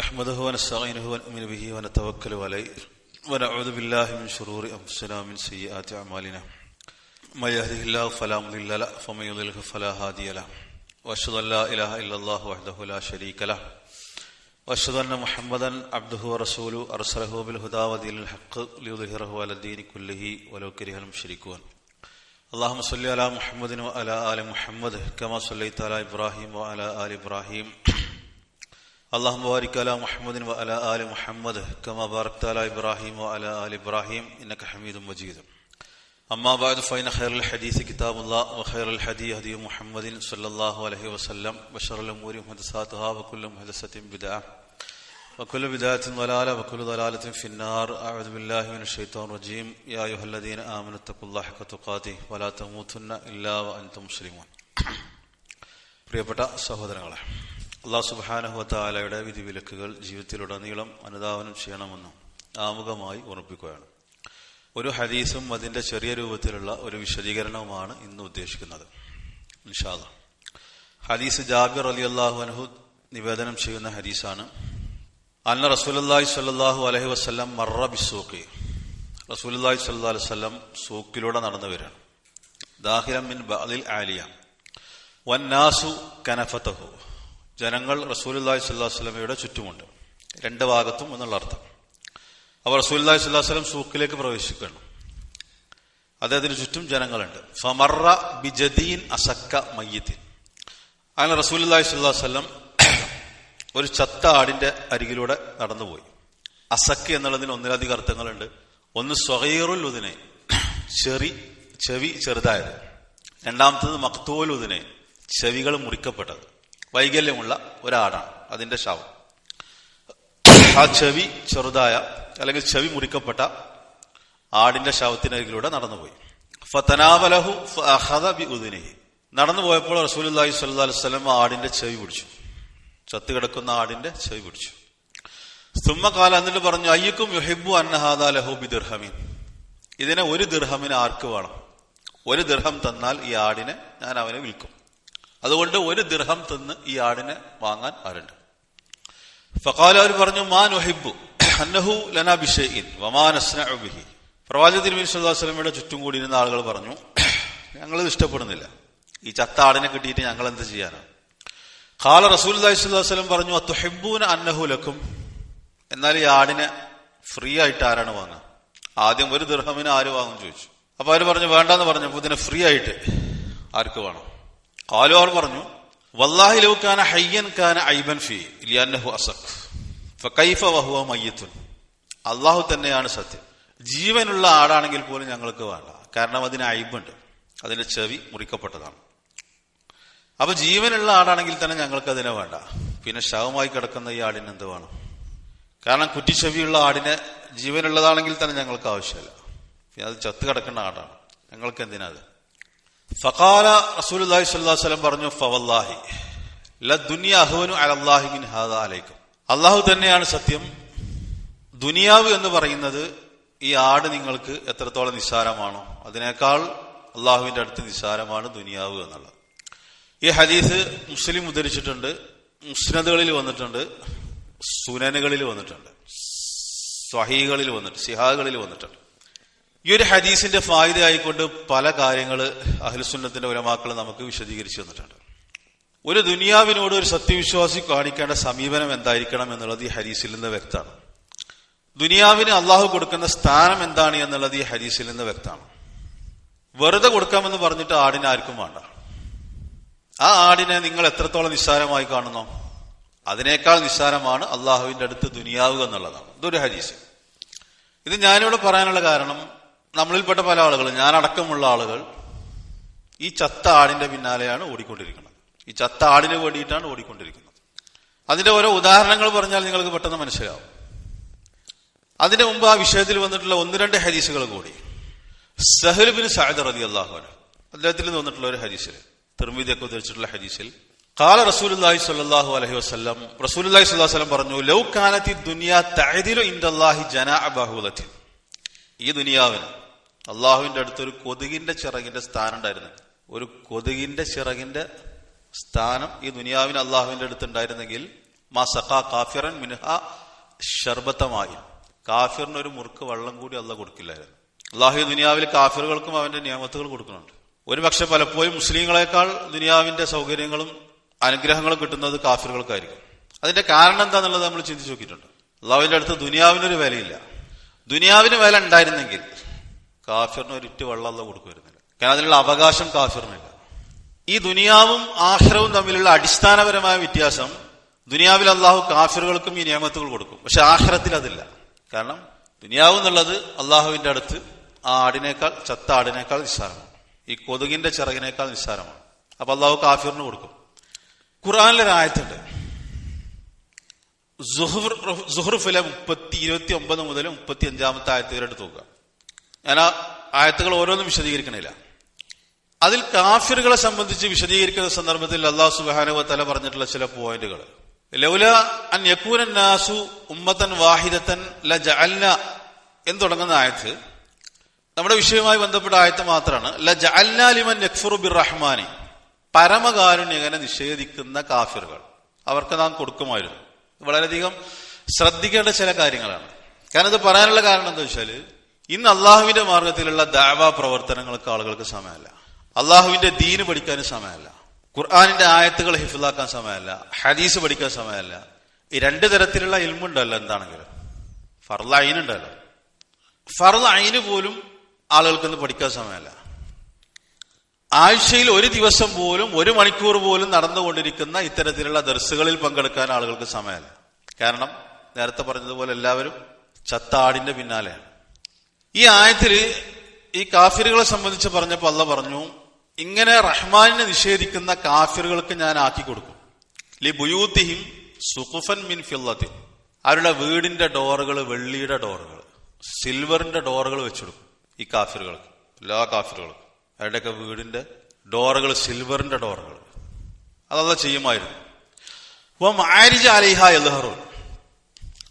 نحمده ونستعينه ونؤمن به ونتوكل عليه ونعوذ بالله من شرور أنفسنا ومن سيئات أعمالنا من يهده الله فلا مضل له ومن يضلل فلا هادي له وأشهد أن لا إله إلا الله وحده لا شريك له وأشهد أن محمدا عبده ورسوله أرسله بالهدى ودين الحق ليظهره على الدين كله ولو كره المشركون اللهم صل على محمد وعلى آل محمد كما صليت على إبراهيم وعلى آل إبراهيم اللهم بارك على محمد وعلى آل محمد كما باركت على إبراهيم وعلى آل إبراهيم إنك حميد مجيد أما بعد فإن خير الحديث كتاب الله وخير الحديث هدي محمد صلى الله عليه وسلم وشر الأمور محدثاتها وكل محدثة بدعة وكل بدعة ضلالة وكل ضلالة في النار أعوذ بالله من الشيطان الرجيم يا أيها الذين آمنوا اتقوا الله حق تقاته ولا تموتن إلا وأنتم مسلمون പ്രിയപ്പെട്ട സഹോദരങ്ങളെ അള്ളാഹു സുബാനഹുവത്താലയുടെ വിധിവിലക്കുകൾ ജീവിതത്തിലുടനീളം അനുധാവനം ചെയ്യണമെന്നും ആമുഖമായി ഓർമ്മിപ്പിക്കുകയാണ് ഒരു ഹദീസും അതിന്റെ ചെറിയ രൂപത്തിലുള്ള ഒരു വിശദീകരണവുമാണ് ഇന്ന് ഉദ്ദേശിക്കുന്നത്. ഹദീസ് ജാബിർ അലി അള്ളാഹു അനഹു നിവേദനം ചെയ്യുന്ന ഹദീസാണ്. അന്ന റസൂലി സല്ലാഹു അലഹി വസ്ലം മറ ബിസൂഖി. റസൂലി അലൈഹി വസ്ലം സൂക്കിലൂടെ നടന്നു വരികയാണ്. മിൻ ബഅലിൽ ആലിയ. വന്നാസു കനഫത്തഹു ജനങ്ങൾ റസൂലി സ്വല്ലാ വസ്ലമയുടെ ചുറ്റുമുണ്ട്. രണ്ട് ഭാഗത്തും എന്നുള്ള അർത്ഥം. അപ്പോൾ റസൂലി സ്വല്ലാ വസ്ലം സൂക്കിലേക്ക് പ്രവേശിക്കണം അദ്ദേഹത്തിന് ചുറ്റും ജനങ്ങളുണ്ട്. ഫമറ ബിജദീൻ അസക്ക മയ്യത്തിൻ. അങ്ങനെ റസൂലി സ്വല്ലാ വസ്ലം ഒരു ചത്ത ആടിന്റെ അരികിലൂടെ നടന്നുപോയി. അസക്ക് എന്നുള്ളതിന് ഒന്നിലധികം അർത്ഥങ്ങളുണ്ട്. ഒന്ന് സ്വഹീറുൽ ഉദിനെ. ചെറി ചെവി ചെറുതായത്. രണ്ടാമത്തത് മക്തൂൽ ഉദിനെ. ചെവികൾ മുറിക്കപ്പെട്ടത്. വൈകല്യമുള്ള ഒരാടാണ് അതിന്റെ ശവം. ആ ചെവി ചെറുതായ അല്ലെങ്കിൽ ചെവി മുറിക്കപ്പെട്ട ആടിന്റെ ശവത്തിനരികിലൂടെ നടന്നുപോയി. ഫതനാവലഹു ഉദിനെഹി നടന്നു പോയപ്പോൾ റസൂലി സ്വല്ലാ വസ്ലം ആടിന്റെ ചെവി പിടിച്ചു. ചത്തു കിടക്കുന്ന ആടിന്റെ ചെവി പിടിച്ചു. സുമ്മക്കാല എന്നിട്ട് പറഞ്ഞു അയ്യക്കും യുഹിബു അന്നഹാദ ലഹു ബി ദിർഹമീൻ ഇതിനെ ഒരു ദിർഹമിന് ആർക്ക് വേണം? ഒരു ദിർഹം തന്നാൽ ഈ ആടിനെ ഞാൻ അവനെ വിൽക്കും. അതുകൊണ്ട് ഒരു ദിർഹം തന്ന് ഈ ആടിനെ വാങ്ങാൻ ആരുണ്ട്? ഫക്കാല അവർ പറഞ്ഞു മാൻ വഹിബു അന്നഹു ലന ബിഷയിൻ വമാനസ്നബിഹി പ്രവാചക തിരുമീൻ സ്വല്ലാസ്ലമയുടെ ചുറ്റും കൂടി ഇരുന്ന ആളുകൾ പറഞ്ഞു ഞങ്ങളിത് ഇഷ്ടപ്പെടുന്നില്ല. ഈ ചത്ത ആടിനെ കിട്ടിയിട്ട് ഞങ്ങൾ എന്ത് ചെയ്യാനാണ് ഖാല റസൂൽ അലൈഹിസ്വല്ലം പറഞ്ഞു അത്തുഹിബൂന അന്നഹു ലക്കും. എന്നാൽ ഈ ആടിനെ ഫ്രീ ആയിട്ട് ആരാണ് വാങ്ങുക? ആദ്യം ഒരു ദൃഹമിന് ആര് വാങ്ങും ചോദിച്ചു. അപ്പൊ അവർ പറഞ്ഞു വേണ്ടെന്ന് പറഞ്ഞപ്പോ ഇതിനെ ഫ്രീ ആയിട്ട് ആർക്ക് വേണം? ഖാലു അവർ പറഞ്ഞു വല്ലാഹി ലൗ കാന ഹയ്യൻ കാന ഐബൻ ഫി ലിയന്നഹു അസഖ്. ഫകൈഫ വഹുവ മയ്യത്തുൻ. അള്ളാഹു തന്നെയാണ് സത്യം. ജീവനുള്ള ആടാണെങ്കിൽ പോലും ഞങ്ങൾക്ക് വേണ്ട. കാരണം അതിന് അയബുണ്ട് അതിന്റെ ചെവി മുറിക്കപ്പെട്ടതാണ്. അപ്പൊ ജീവനുള്ള ആടാണെങ്കിൽ തന്നെ ഞങ്ങൾക്ക് അതിനെ വേണ്ട. പിന്നെ ശവമായി കിടക്കുന്ന ഈ ആടിന് എന്ത് വേണം? കാരണം കുറ്റിച്ചെവിയുള്ള ആടിനെ ജീവനുള്ളതാണെങ്കിൽ തന്നെ ഞങ്ങൾക്ക് ആവശ്യമില്ല. പിന്നെ അത് ചത്ത് കിടക്കുന്ന ആടാണ്. ഞങ്ങൾക്ക് എന്തിനാ അത്? ഫഖാല റസൂലി സ്വല്ലം പറഞ്ഞു ഫവല്ലാഹി ലുനിയാഹുനു അലല്ലാഹി മിൻ ഹാദ അലൈക്കും. അള്ളാഹു തന്നെയാണ് സത്യം. ദുനിയാവ് എന്ന് പറയുന്നത് ഈ ആട് നിങ്ങൾക്ക് എത്രത്തോളം നിസ്സാരമാണോ അതിനേക്കാൾ അള്ളാഹുവിന്റെ അടുത്ത് നിസ്സാരമാണ് ദുനിയാവ് എന്നുള്ളത്. ഈ ഹദീസ് മുസ്ലിം ഉദ്ധരിച്ചിട്ടുണ്ട് മുസ്നദുകളിൽ വന്നിട്ടുണ്ട് സുനനുകളിൽ വന്നിട്ടുണ്ട് സ്വഹീകളിൽ വന്നിട്ടുണ്ട് സിഹാകളിൽ വന്നിട്ടുണ്ട്. ഈ ഒരു ഹദീസിന്റെ ഫായിദ ആയിക്കൊണ്ട് പല കാര്യങ്ങൾ അഹ്ലുസുന്നത്തിന്റെ ഉലമാക്കൾ നമുക്ക് വിശദീകരിച്ചു തന്നിട്ടുണ്ട്. ഒരു ദുനിയാവിനോട് ഒരു സത്യവിശ്വാസി കാണിക്കേണ്ട സമീപനം എന്തായിരിക്കണം എന്നുള്ളത് ഈ ഹരീസിൽ നിന്ന് വ്യക്തമാണ്. ദുനിയാവിന് അള്ളാഹു കൊടുക്കുന്ന സ്ഥാനം എന്താണ് എന്നുള്ളത് ഈ ഹരീസിൽ നിന്ന് വ്യക്തമാണ്. വെറുതെ കൊടുക്കാമെന്ന് പറഞ്ഞിട്ട് ആടിനെ ആർക്കും വേണ്ട. ആ ആടിനെ നിങ്ങൾ എത്രത്തോളം നിസ്സാരമായി കാണുന്നു അതിനേക്കാൾ നിസ്സാരമാണ് അള്ളാഹുവിന്റെ അടുത്ത് ദുനിയാവുക എന്നുള്ളതാണ്. ഇതൊരു ഹരീസ് ഇത് ഞാനിവിടെ പറയാനുള്ള കാരണം നമ്മളിൽപ്പെട്ട പല ആളുകളും ഞാനടക്കമുള്ള ആളുകൾ ഈ ചത്ത ആടിന്റെ പിന്നാലെയാണ് ഓടിക്കൊണ്ടിരിക്കുന്നത്. ഈ ചത്ത ആടിന് വേണ്ടിയിട്ടാണ് ഓടിക്കൊണ്ടിരിക്കുന്നത്. അതിന്റെ ഓരോ ഉദാഹരണങ്ങൾ പറഞ്ഞാൽ നിങ്ങൾക്ക് പെട്ടെന്ന് മനസ്സിലാവും. അതിനു മുമ്പ് ആ വിഷയത്തിൽ വന്നിട്ടുള്ള ഒന്ന് രണ്ട് ഹരീസുകൾ കൂടി. സഹലുബിൻ സായദ് റതി അള്ളാഹു അദ്ദേഹത്തിൽ നിന്ന് വന്നിട്ടുള്ള ഒരു ഹരീസിൽ തിർമീതിയൊക്കെ ഉദ്ധരിച്ചിട്ടുള്ള ഹരീസിൽ കാല റസൂലി സ്വല്ലല്ലാഹു അലഹി വസ്ലം റസൂലി സ്വല്ലല്ലാഹു വസല്ലം പറഞ്ഞു ലൗ കാനത്തി ദുനിയ തഅദിലു ഇൻദല്ലാഹി ജന ബഹുലത്തിൻ. ഈ ദുനിയാവിന് അള്ളാഹുവിന്റെ അടുത്ത് ഒരു കൊതുകിന്റെ ചിറകിന്റെ സ്ഥാനം ഉണ്ടായിരുന്നു. ഒരു കൊതുകിന്റെ ചിറകിന്റെ സ്ഥാനം ഈ ദുനിയാവിന് അള്ളാഹുവിന്റെ അടുത്ത് ഉണ്ടായിരുന്നെങ്കിൽ മാ സഖാ കാഫിറൻ മിൻഹ ഷർബത്തമായി. കാഫിറിന് ഒരു മുറുക്ക് വെള്ളം കൂടി അല്ല കൊടുക്കില്ലായിരുന്നു. അള്ളാഹു ദുനിയാവിൽ കാഫിറുകൾക്കും അവന്റെ നിയമത്തുകൾ കൊടുക്കുന്നുണ്ട്. ഒരു പക്ഷെ പലപ്പോഴും മുസ്ലിങ്ങളെക്കാൾ ദുനിയാവിന്റെ സൗകര്യങ്ങളും അനുഗ്രഹങ്ങളും കിട്ടുന്നത് കാഫിറുകൾക്കായിരിക്കും. അതിന്റെ കാരണം എന്താണെന്നുള്ളത് നമ്മൾ ചിന്തിച്ചു നോക്കിയിട്ടുണ്ട്. അള്ളാഹുവിന്റെ അടുത്ത് ദുനിയാവിനൊരു വിലയില്ല. ദുനിയാവിന് വില ഉണ്ടായിരുന്നെങ്കിൽ കാഫിറിന് ഒരു വെള്ളമല്ല കൊടുക്കുമായിരുന്നില്ല. കാരണം അതിനുള്ള അവകാശം കാഫിറിനില്ല. ഈ ദുനിയാവും ആഹ്റവും തമ്മിലുള്ള അടിസ്ഥാനപരമായ വ്യത്യാസം ദുനിയാവിൽ അള്ളാഹു കാഫിറുകൾക്കും ഈ നിയമത്തുകൾ കൊടുക്കും. പക്ഷെ ആഹ്റത്തിൽ അതില്ല. കാരണം ദുനിയാവ് എന്നുള്ളത് അള്ളാഹുവിന്റെ അടുത്ത് ആ ആടിനേക്കാൾ ചത്ത ആടിനേക്കാൾ നിസ്സാരമാണ്. ഈ കൊതുകിന്റെ ചിറകിനേക്കാൾ നിസ്സാരമാണ്. അപ്പൊ അള്ളാഹു കാഫിറിന് കൊടുക്കും. ഖുറാനിലൊരു ആയത്തുണ്ട്. സുഹൃഫിലെ മുപ്പത്തി ഇരുപത്തി ഒമ്പത് മുതൽ മുപ്പത്തി അഞ്ചാമത്തെ ആയത്തുകളെടുത്ത് നോക്കുക. ഞാൻ ആ ആയത്തുകൾ ഓരോന്നും വിശദീകരിക്കണില്ല. അതിൽ കാഫിറുകളെ സംബന്ധിച്ച് വിശദീകരിക്കുന്ന സന്ദർഭത്തിൽ അള്ളാഹു സുബാനുവ തല പറഞ്ഞിട്ടുള്ള ചില പോയിന്റുകൾ. ലൗല അൻ യക്കൂനൻ നാസു ഉമ്മത്തൻ വാഹിദത്തൻ ല ജഅൽന എന്ന് തുടങ്ങുന്ന ആയത്ത്. നമ്മുടെ വിഷയവുമായി ബന്ധപ്പെട്ട ആയത്ത് മാത്രമാണ്. ല ജഅൽന ലിമൻ യക്ഫുറു ബിർ റഹ്മാനി പരമകാരുണ്യകനെ നിഷേധിക്കുന്ന കാഫിറുകൾ. അവർക്ക് നാം കൊടുക്കുമായിരുന്നു. വളരെയധികം ശ്രദ്ധിക്കേണ്ട ചില കാര്യങ്ങളാണ്. കാരണം ഇത് പറയാനുള്ള കാരണം എന്താ വെച്ചാൽ ഇന്ന് അള്ളാഹുവിന്റെ മാർഗത്തിലുള്ള ദാവ പ്രവർത്തനങ്ങൾക്ക് ആളുകൾക്ക് സമയമല്ല. അള്ളാഹുവിന്റെ ദീന് പഠിക്കാനും സമയമല്ല. ഖുർആാനിന്റെ ആയത്തുകൾ ഹിഫിലാക്കാൻ സമയമല്ല. ഹദീസ് പഠിക്കാൻ സമയമല്ല. ഈ രണ്ട് തരത്തിലുള്ള ഇൽമുണ്ടല്ലോ എന്താണെങ്കിലും. ഫർല അയിനുണ്ടല്ലോ. ഫർല അയിന് പോലും ആളുകൾക്കൊന്ന് പഠിക്കാൻ സമയമല്ല. ആഴ്ചയിൽ ഒരു ദിവസം പോലും ഒരു മണിക്കൂർ പോലും നടന്നുകൊണ്ടിരിക്കുന്ന ഇത്തരത്തിലുള്ള ദർസുകളിൽ പങ്കെടുക്കാൻ ആളുകൾക്ക് സമയമല്ല. കാരണം നേരത്തെ പറഞ്ഞതുപോലെ എല്ലാവരും ചത്താടിന്റെ പിന്നാലെയാണ്. ഈ ആയത്തിൽ ഈ കാഫിറുകളെ സംബന്ധിച്ച് പറഞ്ഞപ്പോൾ അല്ല പറഞ്ഞു ഇങ്ങനെ റഹ്മാനിനെ നിഷേധിക്കുന്ന കാഫിറുകൾക്ക് ഞാൻ ആക്കി കൊടുക്കും. ലി ബുയൂത്തിഹിം സുഖുഫൻ മിൻ ഫില്ലത്തിൻ. അവരുടെ വീടിന്റെ ഡോറുകൾ വെള്ളിയുടെ ഡോറുകൾ സിൽവറിന്റെ ഡോറുകൾ വെച്ചെടുക്കും ഈ കാഫിറുകൾക്ക് എല്ലാ കാഫിറുകൾക്കും. അവരുടെയൊക്കെ വീടിന്റെ ഡോറുകൾ സിൽവറിന്റെ ഡോറുകൾ. അതല്ല ചെയ്യുമായിരുന്നു. അപ്പം ആരിജ അലിഹ എൽഹറു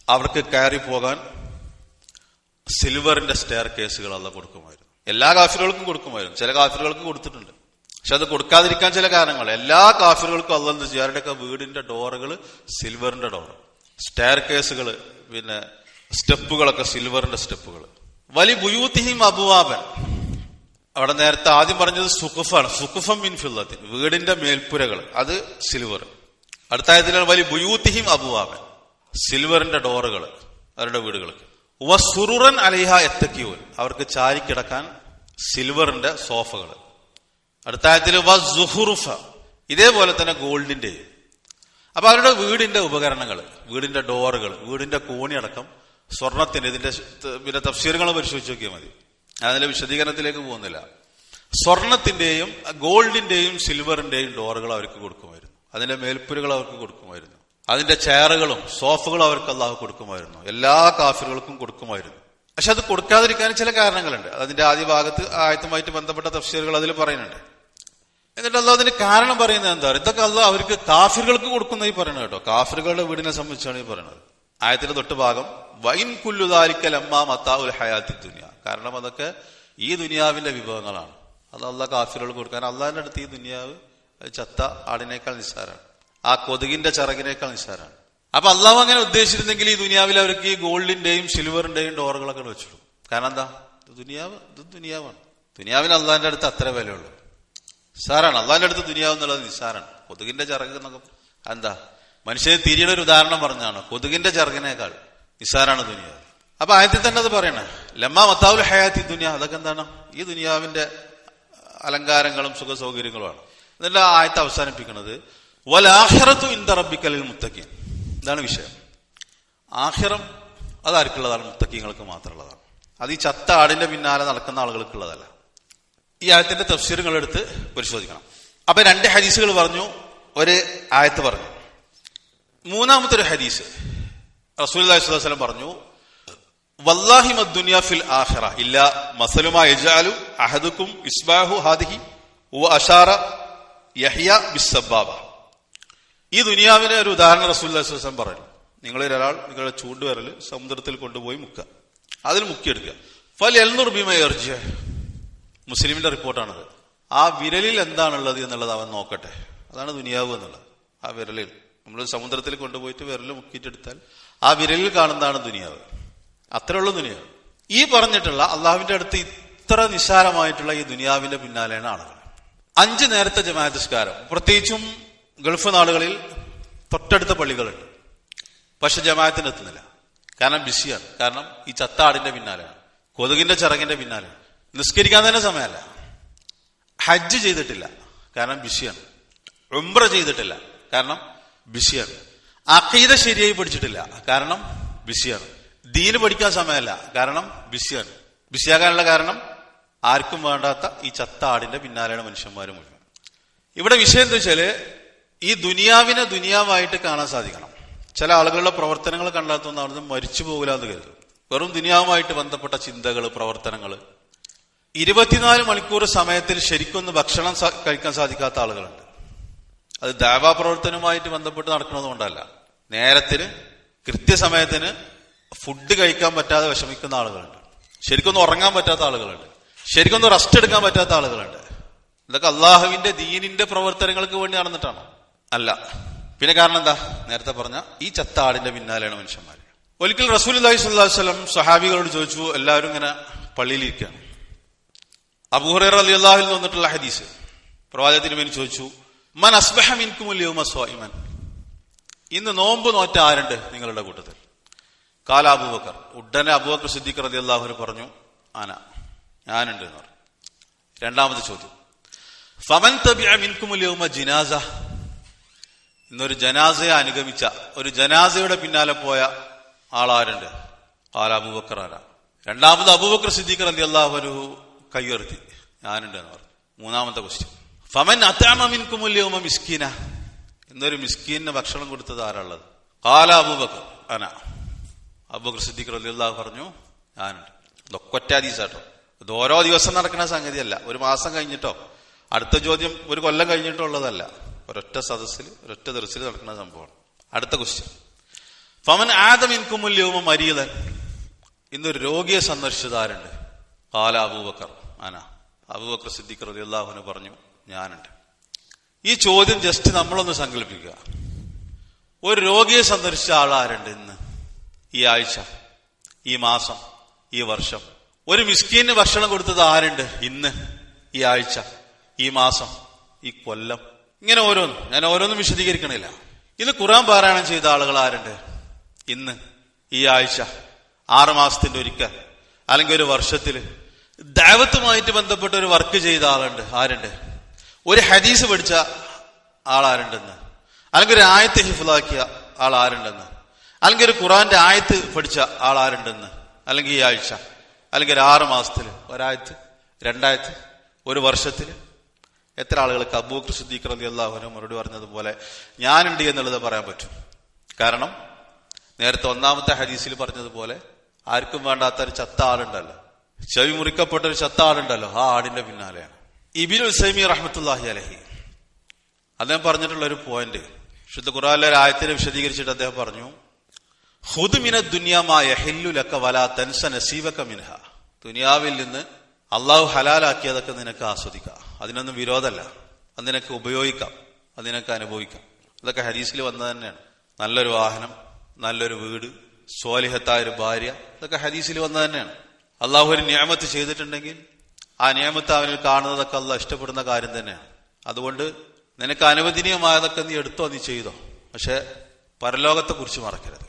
അവർക്ക് കയറി പോകാൻ സിൽവറിന്റെ സ്റ്റെയർ കേസുകൾ അല്ല കൊടുക്കുമായിരുന്നു. എല്ലാ കാഫിലുകൾക്കും കൊടുക്കുമായിരുന്നു. ചില കാഫിറുകൾക്ക് കൊടുത്തിട്ടുണ്ട്. പക്ഷെ അത് കൊടുക്കാതിരിക്കാൻ ചില കാരണങ്ങൾ. എല്ലാ കാഫിലുകൾക്കും അല്ല എന്ത് ചെയ്യും? അവരുടെയൊക്കെ വീടിന്റെ ഡോറുകൾ സിൽവറിന്റെ ഡോർ സ്റ്റെയർ കേസുകൾ പിന്നെ സ്റ്റെപ്പുകളൊക്കെ സിൽവറിന്റെ സ്റ്റെപ്പുകൾ. വലി ബുയൂത്തിഹിം അബുവാബൻ. അവിടെ നേരത്തെ ആദ്യം പറഞ്ഞത് സുഖഫാണ്. സുഖഫം മിൻ ഫില്ലത്തിൻ വീടിന്റെ മേൽപ്പുരകൾ. അത് സിൽവർ. അടുത്ത വലിയ ബുയൂത്തിഹിം അബുവാമൻ സിൽവറിന്റെ ഡോറുകൾ അവരുടെ വീടുകൾക്ക് വസുറുറൻ അലിഹ എത്തക്കിയോൻ. അവർക്ക് ചാരിക്കിടക്കാൻ സിൽവറിന്റെ സോഫകൾ. അടുത്ത ആയത്തിൽ വസുഹുറുഫ ഇതേപോലെ തന്നെ ഗോൾഡിന്റെ. അപ്പൊ അവരുടെ വീടിന്റെ ഉപകരണങ്ങൾ വീടിന്റെ ഡോറുകൾ വീടിന്റെ കോണി അടക്കം സ്വർണത്തിന്റെ ഇതിന്റെ പിന്നെ തഫ്സീറുകൾ പരിശോധിച്ച് നോക്കിയാൽ മതി. അതിന്റെ വിശദീകരണത്തിലേക്ക് പോകുന്നില്ല. സ്വർണത്തിന്റെയും ഗോൾഡിന്റെയും സിൽവറിന്റെയും ഡോറുകൾ അവർക്ക് കൊടുക്കുമായിരുന്നു. അതിന്റെ മേൽപ്പുരകൾ അവർക്ക് കൊടുക്കുമായിരുന്നു. അതിന്റെ ചെയറുകളും സോഫകളും അവർക്ക് അള്ളാഹു കൊടുക്കുമായിരുന്നു. എല്ലാ കാഫിറുകൾക്കും കൊടുക്കുമായിരുന്നു. പക്ഷെ അത് കൊടുക്കാതിരിക്കാൻ ചില കാരണങ്ങളുണ്ട്. അതിന്റെ ആദ്യ ഭാഗത്ത് ആയത്തുമായിട്ട് ബന്ധപ്പെട്ട തഫ്സീറുകൾ അതിൽ പറയുന്നുണ്ട്. എന്നിട്ട് അള്ളാഹ് അതിന് കാരണം പറയുന്നത് എന്താ? ഇതൊക്കെ അള്ളാഹ് അവർക്ക് കാഫിറുകൾക്ക് കൊടുക്കുന്ന ഈ പറയണത് കേട്ടോ. കാഫിറുകളുടെ വീടിനെ സംബന്ധിച്ചാണ് ഈ പറയുന്നത്. ആയത്തിന്റെ തൊട്ട് ഭാഗം വൈൻ കുല്ലുദാരിക്കൽ അമ്മ മത്താ ഒരു ഹയാത്തി ദുനിയ. കാരണം അതൊക്കെ ഈ ദുനിയാവിന്റെ വിഭവങ്ങളാണ്. അത് അള്ളാഹ് കാഫിലുകൾ കൊടുക്കാൻ അള്ളാഹിന്റെ അടുത്ത് ഈ ദുനിയാവ് ചത്ത ആടിനേക്കാൾ നിസ്സാരാണ്. ആ കൊതുകിന്റെ ചിറകിനേക്കാൾ നിസ്സാരാണ്. അപ്പൊ അള്ളാഹു അങ്ങനെ ഉദ്ദേശിച്ചിരുന്നെങ്കിൽ ഈ ദുനിയാവിൽ അവർക്ക് ഈ ഗോൾഡിന്റെയും സിൽവറിന്റെയും ഡോറുകളൊക്കെ വെച്ചിടും. കാരണം എന്താ? ദുനിയാവ് ഇത് ദുനിയാവാണ്. ദുനിയാവിന് അള്ളാഹിന്റെ അടുത്ത് അത്ര വിലയുള്ളൂ. നിസ്സാരാണ്. അള്ളാഹിന്റെ അടുത്ത് ദുനിയാവ് എന്നുള്ളത് നിസ്സാരാണ്. കൊതുകിന്റെ ചിറക് എന്നൊക്കെ എന്താ? മനുഷ്യന് തിരിയുടെ ഒരു ഉദാഹരണം പറഞ്ഞാണ്. കൊതുകിന്റെ ചിറകിനേക്കാൾ നിസ്സാരാണ് ദുനിയാവ്. അപ്പൊ ആദ്യത്തിൽ തന്നെ അത് പറയണേ. ലമ്മ മത്താവുൽ ഹയാത്തി ദുനിയ. അതൊക്കെ എന്താണ്? ഈ ദുനിയാവിന്റെ അലങ്കാരങ്ങളും സുഖ സൗകര്യങ്ങളുമാണ് എന്നിട്ട് ആയത്ത് അവസാനിപ്പിക്കുന്നത് വലാഹിറത്തു ഇന്ദറബിക്കലിൽ മുത്തക്കിൻ ഇതാണ് വിഷയം. ആഹിറം അതാർക്കുള്ളതാണ് മുത്തക്കിങ്ങൾക്ക് മാത്രമുള്ളതാണ്. അത് ഈ ചത്ത ആടിന്റെ പിന്നാലെ നടക്കുന്ന ആളുകൾക്കുള്ളതല്ല. ഈ ആയത്തിന്റെ തഫ്സീറുകൾ എടുത്ത് പരിശോധിക്കണം. അപ്പൊ രണ്ട് ഹദീസുകൾ പറഞ്ഞു ഒരു ആയത്ത് പറഞ്ഞു. മൂന്നാമത്തെ ഒരു ഹദീസ് റസൂൽ അലൈഹി പറഞ്ഞു വല്ലാഹി ഫിൽ ആഖിറ. ഇല്ല മസലുമ ഇസ്ബാഹു ഹാദിഹി. ഈ ദുനിയാവിനെ ഒരു ഉദാഹരണം അലൈഹി പറഞ്ഞു നിങ്ങളിൽ ഒരാൾ നിങ്ങളുടെ ചൂണ്ടുവരൽ സമുദ്രത്തിൽ കൊണ്ടുപോയി മുക്കുക. അതിൽ മുക്കിയെടുക്കുക. ഫൽ ഭീമ എർജ് മുസ്ലിമിന്റെ റിപ്പോർട്ടാണത്. ആ വിരലിൽ എന്താണുള്ളത് എന്നുള്ളത് അവൻ നോക്കട്ടെ. അതാണ് ദുനിയാവ് എന്നുള്ളത്. ആ വിരലിൽ. നമ്മൾ സമുദ്രത്തിൽ കൊണ്ടുപോയിട്ട് വിരൽ മുക്കിയിട്ടെടുത്താൽ ആ വിരലിൽ കാണുന്നതാണ് ദുനിയാവ്. അത്രയുള്ള ദുനിയാവ് ഈ പറഞ്ഞിട്ടുള്ള അള്ളാഹുവിന്റെ അടുത്ത് ഇത്ര നിസ്സാരമായിട്ടുള്ള ഈ ദുനിയാവിന്റെ പിന്നാലെയാണ് ആളുകൾ. അഞ്ച് നേരത്തെ ജമാഅത്തിസ്കാരം പ്രത്യേകിച്ചും ഗൾഫ് നാടുകളിൽ തൊട്ടടുത്ത പള്ളികളുണ്ട്. പക്ഷെ ജമാഅത്തിന് എത്തുന്നില്ല. കാരണം ബിസിയാണ്. കാരണം ഈ ചത്താടിന്റെ പിന്നാലെയാണ്. കൊതുകിന്റെ ചിറകിന്റെ പിന്നാലെ നിസ്കരിക്കാൻ തന്നെ സമയമല്ല. ഹജ്ജ് ചെയ്തിട്ടില്ല. കാരണം ബിസിയാണ്. ഉംറ ചെയ്തിട്ടില്ല. കാരണം ബിസിയാണ്. അഖീദ ശരിയായി പഠിച്ചിട്ടില്ല. കാരണം ബിസിയാണ്. ദീന് പഠിക്കാൻ സമയമല്ല. കാരണം ബിസിയാണ് ബിസിയാകാനുള്ള കാരണം ആർക്കും വേണ്ടാത്ത ഈ ചത്ത ആടിന്റെ പിന്നാലെയാണ് മനുഷ്യന്മാർ മുഴുവൻ. ഇവിടെ വിഷയം എന്താ വെച്ചാൽ ഈ ദുനിയാവിനെ ദുനിയാവായിട്ട് കാണാൻ സാധിക്കണം. ചില ആളുകളുടെ പ്രവർത്തനങ്ങൾ കണ്ടാത്തൊന്നും അവിടുന്ന് മരിച്ചു പോകില്ല എന്ന് കരുതും. വെറും ദുനിയാവുമായിട്ട് ബന്ധപ്പെട്ട ചിന്തകൾ പ്രവർത്തനങ്ങൾ ഇരുപത്തിനാല് മണിക്കൂർ സമയത്തിൽ ശരിക്കൊന്ന് ഭക്ഷണം കഴിക്കാൻ സാധിക്കാത്ത ആളുകളുണ്ട്. അത് ദാവാ പ്രവർത്തനവുമായിട്ട് ബന്ധപ്പെട്ട് നടക്കുന്നതുകൊണ്ടല്ല നേരത്തിന് കൃത്യസമയത്തിന് ഫുഡ് കഴിക്കാൻ പറ്റാതെ വിഷമിക്കുന്ന ആളുകളുണ്ട്. ശരിക്കൊന്നും ഉറങ്ങാൻ പറ്റാത്ത ആളുകളുണ്ട്. ശരിക്കൊന്നും റെസ്റ്റ് എടുക്കാൻ പറ്റാത്ത ആളുകളുണ്ട്. ഇതൊക്കെ അള്ളാഹുവിന്റെ ദീനിന്റെ പ്രവർത്തനങ്ങൾക്ക് വേണ്ടി നടന്നിട്ടാണ്? അല്ല. പിന്നെ കാരണം എന്താ? നേരത്തെ പറഞ്ഞ ഈ ചത്ത ആടിന്റെ പിന്നാലെയാണ് മനുഷ്യന്മാർ ഒരിക്കൽ റസൂൽ അലൈഹി സ്വല്ലം സഹാബികളോട് ചോദിച്ചു എല്ലാവരും ഇങ്ങനെ പള്ളിയിലിരിക്കുകയാണ്. അബൂഹുറൈറ അലി അള്ളാഹിൽ വന്നിട്ടുള്ള ഹദീസ്. പ്രവാചകത്തിന് വേണ്ടി ചോദിച്ചു മൻ അസ്ബഹ മിൻകുമുൽ സ്വായിമൻ ഇന്ന് നോമ്പ് നോറ്റ ആരുണ്ട് നിങ്ങളുടെ കൂട്ടത്തിൽ? കാല അബൂബക്കർ. ഉടനെ അബൂബക്കർ സിദ്ദീഖ് റതി അള്ളാഹുന് പറഞ്ഞു ആന ഞാനുണ്ട് എന്ന് പറഞ്ഞു. രണ്ടാമത് ചോദ്യം. ഫമൻ തബിയുമ ജിനാസ? ഇന്നൊരു ജനാസയെ അനുഗമിച്ച ഒരു ജനാസയുടെ പിന്നാലെ പോയ ആളാരുണ്ട്? കാല അബൂബക്കർ ആരാ? രണ്ടാമത് അബൂബക്കർ സിദ്ദീഖ് റതി അള്ളാഹുനു കയ്യുയർത്തി ഞാനുണ്ട് എന്ന് പറഞ്ഞു. മൂന്നാമത്തെ ക്വസ്റ്റ്യൻ ഫമൻ അത്താമ മിൻകുമുൽ യൗമ മിസ്കീന? ഇന്നൊരു മിസ്കീന് ഭക്ഷണം കൊടുത്തത് ആരാ ഉള്ളത്? കാല അബൂബക്കർ. അന അബൂബക്കർ സിദ്ദീഖ് റലി അള്ളാഹു പറഞ്ഞു ഞാനുണ്ട്. ഇതൊക്കെ ഒറ്റാദീസാട്ടോ ഇത് ഓരോ ദിവസം നടക്കുന്ന സംഗതിയല്ല. ഒരു മാസം കഴിഞ്ഞിട്ടോ അടുത്ത ചോദ്യം ഒരു കൊല്ലം കഴിഞ്ഞിട്ടോ ഉള്ളതല്ല. ഒരൊറ്റ സദസ്സിൽ ഒരൊറ്റ ദിവസത്തിൽ നടക്കുന്ന സംഭവമാണ്. അടുത്ത ക്വസ്റ്റ്യൻ ഫമൻ ആദം ഇൻകുമുല്യവും മരീതൻ ഇന്നൊരു രോഗിയെ സന്ദർശിച്ചതാരുണ്ട്. കാല അബൂബക്കർ ആന. അബൂബക്കർ സിദ്ദീഖ് റലി അള്ളാഹുന് പറഞ്ഞു ഞാനുണ്ട്. ഈ ചോദ്യം ജസ്റ്റ് നമ്മളൊന്ന് സങ്കല്പിക്കുക. ഒരു രോഗിയെ സന്ദർശിച്ച ആളാരുണ്ട് ഇന്ന്? ഈ ആഴ്ച ഈ മാസം ഈ വർഷം. ഒരു മിസ്കീന് ഭക്ഷണം കൊടുത്തത് ആരുണ്ട്? ഇന്ന് ഈ ആഴ്ച ഈ മാസം ഈ കൊല്ലം. ഇങ്ങനെ ഓരോന്ന്. ഞാൻ ഓരോന്നും വിശദീകരിക്കണില്ല. ഇന്ന് ഖുറാൻ പാരായണം ചെയ്ത ആളുകൾ ആരുണ്ട്? ഇന്ന് ഈ ആഴ്ച ആറ് മാസത്തിന്റെ ഒരിക്കൽ അല്ലെങ്കിൽ ഒരു വർഷത്തിൽ ദൈവത്തുമായിട്ട് ബന്ധപ്പെട്ട ഒരു വർക്ക് ചെയ്ത ആളുണ്ട്. ആരുണ്ട്? ഒരു ഹദീസ് പഠിച്ച ആളാരുണ്ടെന്ന്. അല്ലെങ്കിൽ ഒരു ആയത്തെ ഹിഫിലാക്കിയ ആൾ ആരുണ്ടെന്ന് അല്ലെങ്കിൽ ഒരു ഖുറാന്റെ ആയത്ത് പഠിച്ച ആൾ അല്ലെങ്കിൽ ഈ ആഴ്ച അല്ലെങ്കിൽ ഒരു ആറ് മാസത്തിൽ ഒരായത്ത് രണ്ടായത്ത് ഒരു വർഷത്തിൽ എത്ര ആളുകൾക്ക് അബൂഖർ സുദ്ദീഖ് റലി അള്ളാഹുന മറുപടി പറഞ്ഞതുപോലെ ഞാനുണ്ട് എന്നുള്ളത് പറയാൻ പറ്റും. കാരണം നേരത്തെ ഒന്നാമത്തെ ഹദീസിൽ പറഞ്ഞതുപോലെ ആർക്കും വേണ്ടാത്ത ഒരു ചത്ത ആളുണ്ടല്ലോ. ചെവി മുറിക്കപ്പെട്ട ഒരു ചത്ത ആളുണ്ടല്ലോ. ആ ആടിന്റെ പിന്നാലെയാണ്. ഇബിൻ ഉസൈമി റഹ്മത്തുല്ലാഹി അലഹി. അദ്ദേഹം പറഞ്ഞിട്ടുള്ള ഒരു പോയിന്റ് ശുദ്ധ ഖുറാനിലെ ഒരു ആയത്തിനെ വിശദീകരിച്ചിട്ട് അദ്ദേഹം പറഞ്ഞു ഹുദ്മിന ദുനിയാമായ ഹെല്ലുലക്ക വല തൻസ നസീവക്ക മിൻഹ. ദുനിയാവിൽ നിന്ന് അള്ളാഹു ഹലാലാക്കിയതൊക്കെ നിനക്ക് ആസ്വദിക്കാം. അതിനൊന്നും വിരോധമല്ല. അത് നിനക്ക് ഉപയോഗിക്കാം. അത് നിനക്ക് അനുഭവിക്കാം. ഇതൊക്കെ ഹദീസിൽ വന്നത് തന്നെയാണ്. നല്ലൊരു വാഹനം നല്ലൊരു വീട് സ്വാലിഹത്തായ ഒരു ഭാര്യ ഇതൊക്കെ ഹദീസിൽ വന്നത് തന്നെയാണ്. അള്ളാഹു ഒരു നിയമത്ത് ചെയ്തിട്ടുണ്ടെങ്കിൽ ആ നിയമത്ത് അവനിൽ കാണുന്നതൊക്കെ അള്ളാഹ് ഇഷ്ടപ്പെടുന്ന കാര്യം തന്നെയാണ്. അതുകൊണ്ട് നിനക്ക് അനുവദനീയമായതൊക്കെ നീ എടുത്തോ നീ ചെയ്തോ. പക്ഷെ പരലോകത്തെ കുറിച്ച് മറക്കരുത്.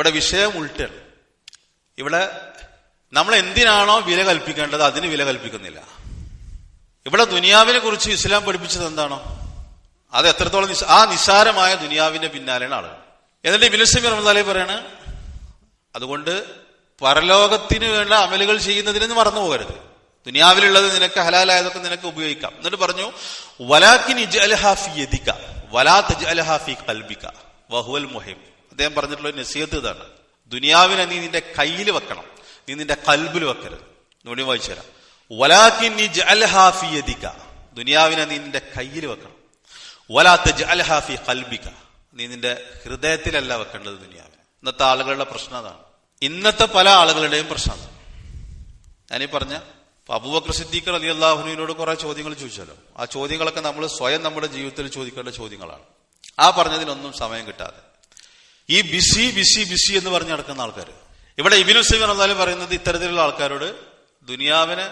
ഇവിടെ വിഷയം ഉൾട്ടാണ് ഇവിടെ നമ്മൾ എന്തിനാണോ വില കൽപ്പിക്കേണ്ടത് അതിന് വില കൽപ്പിക്കുന്നില്ല. ഇവിടെ ദുനിയാവിനെ കുറിച്ച് ഇസ്ലാം പഠിപ്പിച്ചത് എന്താണോ? അത് എത്രത്തോളം ആ നിസ്സാരമായ ദുനിയാവിന്റെ പിന്നാലെയാണ് ആളുകൾ. എന്നിട്ട് ബിനുസമി റഹ്മദാലി പറയാണ് അതുകൊണ്ട് പരലോകത്തിന് വേണ്ട അമലുകൾ ചെയ്യുന്നതിനെന്ന് മറന്നു പോകരുത്. ദുനിയാവിലുള്ളത് നിനക്ക് ഹലാലായതൊക്കെ നിനക്ക് ഉപയോഗിക്കാം. എന്നിട്ട് പറഞ്ഞു വലാക്കിൻ യദിക്ക വലാ തജ്അലഹാഫി കൽബിക്ക വഹുവൽ മുഹിം. അദ്ദേഹം പറഞ്ഞിട്ടുള്ള നസീഹത്ത് ഇതാണ്. ദുനിയാവിനെ നീ നിന്റെ കയ്യിൽ വെക്കണം. നീ നിന്റെ കൽബിൽ വെക്കരുത്. നുണി വായിച്ചു തരാം. വലാക്കിൻ യദിക്ക ദുനിയാവിനെ നീ നിന്റെ കയ്യിൽ വെക്കണം. വലാ ജൽഹാഫി കൽബിക്ക നീ നിന്റെ ഹൃദയത്തിലല്ല വെക്കേണ്ടത് ദുനിയാവിനെ. ഇന്നത്തെ ആളുകളുടെ പ്രശ്നം അതാണ്. ഇന്നത്തെ പല ആളുകളുടെയും പ്രശ്നം ഞാനീ പറഞ്ഞ അബൂബക്കർ സിദ്ദീഖ് അലി അള്ളാഹുനോട് കുറെ ചോദ്യങ്ങൾ ചോദിച്ചാലോ ആ ചോദ്യങ്ങളൊക്കെ നമ്മൾ സ്വയം നമ്മുടെ ജീവിതത്തിൽ ചോദിക്കേണ്ട ചോദ്യങ്ങളാണ്. ആ പറഞ്ഞതിനൊന്നും സമയം കിട്ടാതെ. ഈ ബിസി ബിസി ബിസി എന്ന് പറഞ്ഞ് നടക്കുന്ന ആൾക്കാർ ഇവിടെ ഇബിനു സൈബൻ എന്നാലും പറയുന്നത് ഇത്തരത്തിലുള്ള ആൾക്കാരോട് ദുനിയാവിനെ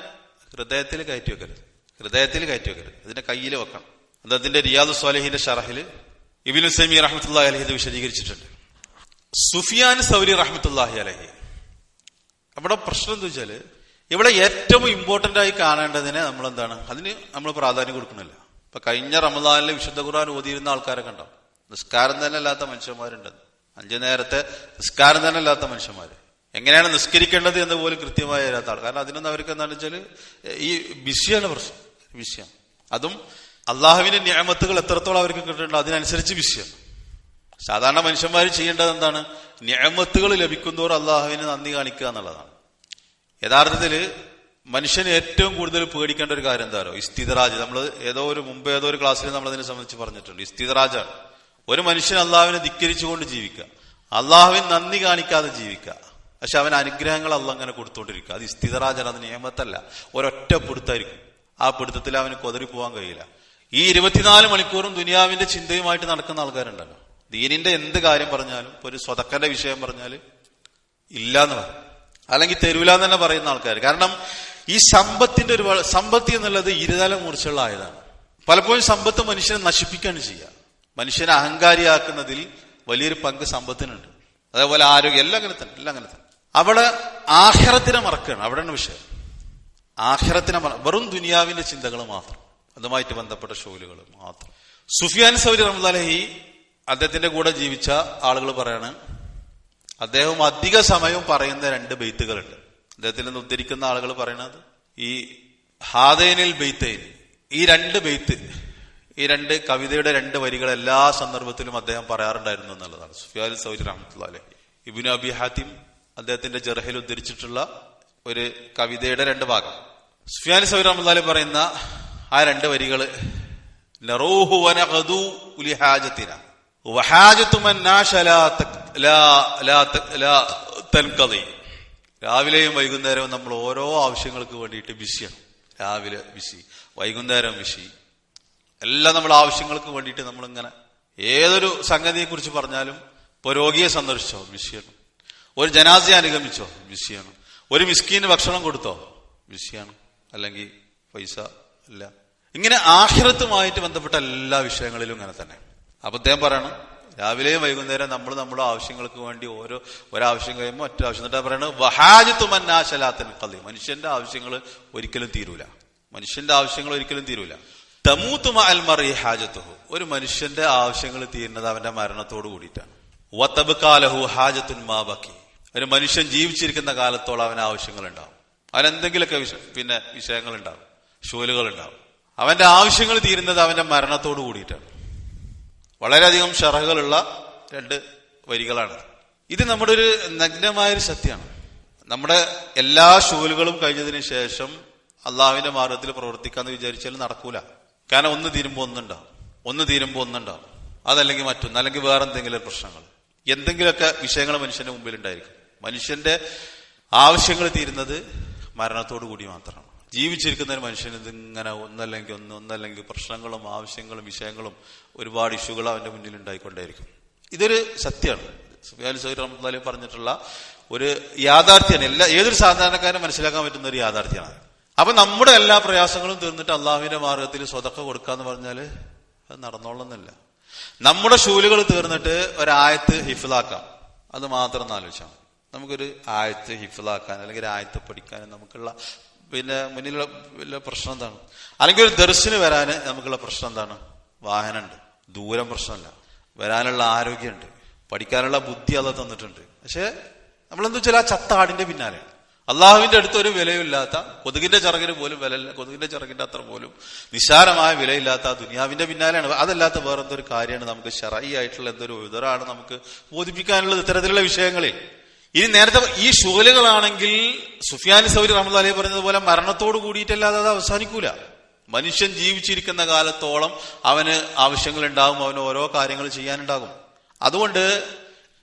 ഹൃദയത്തിൽ കയറ്റി വെക്കരുത്. ഹൃദയത്തിൽ കയറ്റി വെക്കരുത്. ഇതിന്റെ കയ്യിൽ വെക്കണം. അദ്ദേഹത്തിന്റെ റിയാദ് സ്വാലഹിന്റെ ഷറഹിൽ ഇബിനു സൈമി റഹ്മത്തുല്ലാഹി അലഹി ഇത് വിശദീകരിച്ചിട്ടുണ്ട്. സുഫിയാൻ സൗരി റഹ്മത്തുല്ലാഹി അലഹി. അവിടെ പ്രശ്നം എന്താ വെച്ചാൽ ഇവിടെ ഏറ്റവും ഇമ്പോർട്ടന്റ് ആയി കാണേണ്ടതിനെ നമ്മൾ എന്താണ് അതിന് നമ്മൾ പ്രാധാന്യം കൊടുക്കണില്ല. ഇപ്പൊ കഴിഞ്ഞ റമദാനിലെ വിശുദ്ധ ഖുർആൻ ഓതിയിരുന്ന ആൾക്കാരെ കണ്ടോ? നിസ്കാരം തന്നെ അല്ലാത്ത മനുഷ്യന്മാരുണ്ട്. അഞ്ചു നേരത്തെ നിസ്കാരം തന്നെ അല്ലാത്ത മനുഷ്യന്മാര്. എങ്ങനെയാണ് നിസ്കരിക്കേണ്ടത് എന്ന് പോലും കൃത്യമായി വരാത്ത ആൾ. കാരണം അതിനൊന്നും അവർക്ക് എന്താണെന്ന് വെച്ചാൽ ഈ ബിസിയാണ് പ്രശ്നം. ബിസിയാണ്. അതും അള്ളാഹുവിന്റെ ന്യായമത്തുകൾ എത്രത്തോളം അവർക്ക് കിട്ടുന്നുണ്ടോ അതിനനുസരിച്ച് ബിസിയാണ്. സാധാരണ മനുഷ്യന്മാർ ചെയ്യേണ്ടത് എന്താണ്? ന്യായമത്തുകൾ ലഭിക്കുന്നതോറും അള്ളാഹുവിന് നന്ദി കാണിക്കുക എന്നുള്ളതാണ്. യഥാർത്ഥത്തിൽ മനുഷ്യന് ഏറ്റവും കൂടുതൽ പേടിക്കേണ്ട ഒരു കാര്യം എന്താ പറയുക ഇസ്തിദറാജ്. നമ്മൾ ഏതോ ഒരു മുമ്പ് ഏതോ ഒരു ക്ലാസ്സിൽ നമ്മൾ അതിനെ സംബന്ധിച്ച് പറഞ്ഞിട്ടുണ്ട്. ഇസ്തിതറാജാണ് ഒരു മനുഷ്യൻ അള്ളാഹുവിനെ ധിക്കരിച്ചുകൊണ്ട് ജീവിക്കുക. അള്ളാഹുവിന് നന്ദി കാണിക്കാതെ ജീവിക്കുക. പക്ഷെ അവൻ അനുഗ്രഹങ്ങൾ അള്ള അങ്ങനെ കൊടുത്തോണ്ടിരിക്കുക. അത് സ്ഥിതരാജൻ അത് നിയമത്തല്ല. ഒരൊറ്റ പിടുത്തായിരിക്കും. ആ പിടുത്തത്തിൽ അവന് കൊതറി പോകാൻ കഴിയില്ല. ഈ ഇരുപത്തിനാല് മണിക്കൂറും ദുനിയാവിന്റെ ചിന്തയുമായിട്ട് നടക്കുന്ന ആൾക്കാരുണ്ടല്ലോ. ദീനിന്റെ എന്ത് കാര്യം പറഞ്ഞാലും ഇപ്പൊ ഒരു സ്വതക്കന്റെ വിഷയം പറഞ്ഞാൽ ഇല്ല എന്ന് പറയും. അല്ലെങ്കിൽ തരൂല എന്ന് തന്നെ പറയുന്ന ആൾക്കാർ കാരണം ഈ സമ്പത്തിന്റെ ഒരു സമ്പത്തി എന്നുള്ളത് ഇരുതല മൂർച്ചയുള്ള ആയതാണ്. പലപ്പോഴും സമ്പത്ത് മനുഷ്യനെ നശിപ്പിക്കുകയാണ് ചെയ്യുക. മനുഷ്യനെ അഹങ്കാരിയാക്കുന്നതിൽ വലിയൊരു പങ്ക് സമ്പത്തിനുണ്ട്. അതേപോലെ ആരോഗ്യം എല്ലാം അങ്ങനെ തന്നെ എല്ലാം അങ്ങനെ തന്നെ. അവിടെ ആഹ്റത്തിനെ മറക്കുകയാണ്. അവിടെയാണ് വിഷയം. ആഹ്റത്തിനെ വെറും ദുനിയാവിന്റെ ചിന്തകൾ മാത്രം. അതുമായിട്ട് ബന്ധപ്പെട്ട ഷോലുകൾ മാത്രം. സുഫിയാൻ സൗരി റഹ്മദലഹി അദ്ദേഹത്തിന്റെ കൂടെ ജീവിച്ച ആളുകൾ പറയാണ് അദ്ദേഹം അധിക സമയവും പറയുന്ന രണ്ട് ബെയ്ത്തുകളുണ്ട്. അദ്ദേഹത്തിൽ നിന്ന് ഉദ്ധരിക്കുന്ന ആളുകൾ പറയുന്നത് ഈ ഹാദൈനിൽ ബെയ്ത്തൈൻ ഈ രണ്ട് ബെയ്ത്ത് ഈ രണ്ട് കവിതയുടെ രണ്ട് വരികൾ എല്ലാ സന്ദർഭത്തിലും അദ്ദേഹം പറയാറുണ്ടായിരുന്നു എന്നുള്ളതാണ്. സുഫിയാൽ സൗരി റഹ്മത്തുള്ളി ഇബിനു അബി ഹാത്തിം അദ്ദേഹത്തിന്റെ ജർഹയിൽ ഉദ്ധരിച്ചിട്ടുള്ള ഒരു കവിതയുടെ രണ്ട് ഭാഗം. സുഫിയാൻ സൗരി റഹ്മത്തുള്ളി പറയുന്ന ആ രണ്ട് വരികൾ. രാവിലെയും വൈകുന്നേരവും നമ്മൾ ഓരോ ആവശ്യങ്ങൾക്ക് വേണ്ടിയിട്ട് ബിസിയാണ്. രാവിലെ ബിസി വൈകുന്നേരം ബിസി എല്ലാം നമ്മൾ ആവശ്യങ്ങൾക്ക് വേണ്ടിയിട്ട് നമ്മളിങ്ങനെ ഏതൊരു സംഗതിയെ കുറിച്ച് പറഞ്ഞാലും ഇപ്പൊ രോഗിയെ സന്ദർശിച്ചോ ബിസിയാണ് ഒരു ജനാസയെ അനുഗമിച്ചോ ബിസിയാണ് ഒരു മിസ്കീന് ഭക്ഷണം കൊടുത്തോ ബിസിയാണ് അല്ലെങ്കിൽ പൈസ ഇല്ല. ഇങ്ങനെ ആഹ്രത്തുമായിട്ട് ബന്ധപ്പെട്ട എല്ലാ വിഷയങ്ങളിലും ഇങ്ങനെ തന്നെ. അപ്പൊ അദ്ദേഹം പറയണം രാവിലെയും വൈകുന്നേരം നമ്മൾ നമ്മുടെ ആവശ്യങ്ങൾക്ക് വേണ്ടി ഓരോ ഒരാവശ്യം കഴിയുമ്പോൾ മറ്റൊരാവശ്യം. എന്നിട്ട് പറയണത് വഹാജത്തുമന്നാശലാത്തൻ കളി മനുഷ്യന്റെ ആവശ്യങ്ങൾ ഒരിക്കലും തീരൂല. മനുഷ്യന്റെ ആവശ്യങ്ങൾ ഒരിക്കലും തീരൂല. തമൂത്തുമ അൽമറി ഹാജത്തുഹു. ഒരു മനുഷ്യന്റെ ആവശ്യങ്ങൾ തീരുന്നത് അവന്റെ മരണത്തോട് കൂടിയിട്ടാണ്. വത്തബുക്കാലഹു മാബക്കി ഒരു മനുഷ്യൻ ജീവിച്ചിരിക്കുന്ന കാലത്തോളം അവന് ആവശ്യങ്ങൾ ഉണ്ടാവും അവനെന്തെങ്കിലുമൊക്കെ വിഷ പിന്നെ വിഷയങ്ങൾ ഉണ്ടാവും ഷോലുകൾ ഉണ്ടാവും അവന്റെ ആവശ്യങ്ങൾ തീരുന്നത് അവന്റെ മരണത്തോട് കൂടിയിട്ടാണ്. വളരെയധികം ഷറഹുകളുള്ള രണ്ട് വരികളാണ്. ഇത് നമ്മുടെ ഒരു നഗ്നമായ ഒരു സത്യമാണ്. നമ്മുടെ എല്ലാ ഷോലുകളും കഴിഞ്ഞതിന് ശേഷം അള്ളാഹുവിന്റെ മാർഗത്തിൽ പ്രവർത്തിക്കാന്ന് വിചാരിച്ചാൽ നടക്കൂല. കാരണം ഒന്ന് തീരുമ്പോ ഒന്നുണ്ടാവും. ഒന്ന് തീരുമ്പോ ഒന്നുണ്ടാവും. അതല്ലെങ്കിൽ മറ്റൊന്ന്. അല്ലെങ്കിൽ വേറെ എന്തെങ്കിലും പ്രശ്നങ്ങൾ. എന്തെങ്കിലുമൊക്കെ വിഷയങ്ങൾ മനുഷ്യന്റെ മുമ്പിൽ ഉണ്ടായിരിക്കും മനുഷ്യന്റെ ആവശ്യങ്ങൾ തീരുന്നത് മരണത്തോടു കൂടി മാത്രമാണ്. ജീവിച്ചിരിക്കുന്ന ഒരു മനുഷ്യന് ഇതിങ്ങനെ ഒന്നല്ലെങ്കിൽ ഒന്ന് ഒന്നല്ലെങ്കിൽ പ്രശ്നങ്ങളും ആവശ്യങ്ങളും വിഷയങ്ങളും ഒരുപാട് ഇഷ്യൂകൾ അവന്റെ മുന്നിൽ ഉണ്ടായിക്കൊണ്ടേയിരിക്കും. ഇതൊരു സത്യമാണ്. സുഫിയാലി സൗരി റഹ്മത്താലി പറഞ്ഞിട്ടുള്ള ഒരു യാഥാർത്ഥ്യമാണ്. എല്ലാ ഏതൊരു സാധാരണക്കാരനും മനസ്സിലാക്കാൻ പറ്റുന്ന ഒരു യാഥാർത്ഥ്യമാണ്. അപ്പൊ നമ്മുടെ എല്ലാ പ്രയാസങ്ങളും തീർന്നിട്ട് അള്ളാഹുവിന്റെ മാർഗത്തിൽ സ്വതക്ക കൊടുക്കുക എന്ന് പറഞ്ഞാൽ അത് നടന്നോളുന്നില്ല. നമ്മുടെ ഷൂലുകൾ തീർന്നിട്ട് ഒരായത്ത് ഹിഫിലാക്കാം. അത് മാത്രം ആലോചിച്ചാൽ മതി. നമുക്കൊരു ആയത്ത് ഹിഫിലാക്കാൻ അല്ലെങ്കിൽ ഒരു ആയത്ത് പഠിക്കാൻ നമുക്കുള്ള പിന്നെ മുന്നിലുള്ള വലിയ പ്രശ്നം എന്താണ്? അല്ലെങ്കിൽ ഒരു ദർശന് വരാൻ നമുക്കുള്ള പ്രശ്നം എന്താണ്? വാഹനമുണ്ട് ദൂരം പ്രശ്നമല്ല. വരാനുള്ള ആരോഗ്യമുണ്ട് പഠിക്കാനുള്ള ബുദ്ധി അത് തന്നിട്ടുണ്ട്. പക്ഷെ നമ്മളെന്താ വെച്ചാൽ ആ ചത്ത ആടിന്റെ പിന്നാലെ. അള്ളാഹുവിന്റെ അടുത്ത് ഒരു വിലയില്ലാത്ത കൊതുകിന്റെ ചിറകിന് പോലും വില കൊതുകിന്റെ ചിറകിന്റെ അത്ര പോലും നിസ്സാരമായ വിലയില്ലാത്ത ദുനിയാവിന്റെ പിന്നാലെയാണ്. അതല്ലാത്ത വേറെ എന്തൊരു കാര്യമാണ് നമുക്ക് ഷറായി ആയിട്ടുള്ള എന്തൊരു ഉദറാണ് നമുക്ക് ബോധിപ്പിക്കാനുള്ളത് ഇത്തരത്തിലുള്ള വിഷയങ്ങളിൽ? ഇനി നേരത്തെ ഈ ഷുഗലുകളാണെങ്കിൽ സുഫിയാൻ സൗരി റഹ്മദ് പറഞ്ഞതുപോലെ മരണത്തോട് കൂടിയിട്ടല്ലാതെ അത് അവസാനിക്കൂല. മനുഷ്യൻ ജീവിച്ചിരിക്കുന്ന കാലത്തോളം അവന് ആവശ്യങ്ങൾ ഉണ്ടാകും അവന് ഓരോ കാര്യങ്ങൾ ചെയ്യാനുണ്ടാകും. അതുകൊണ്ട്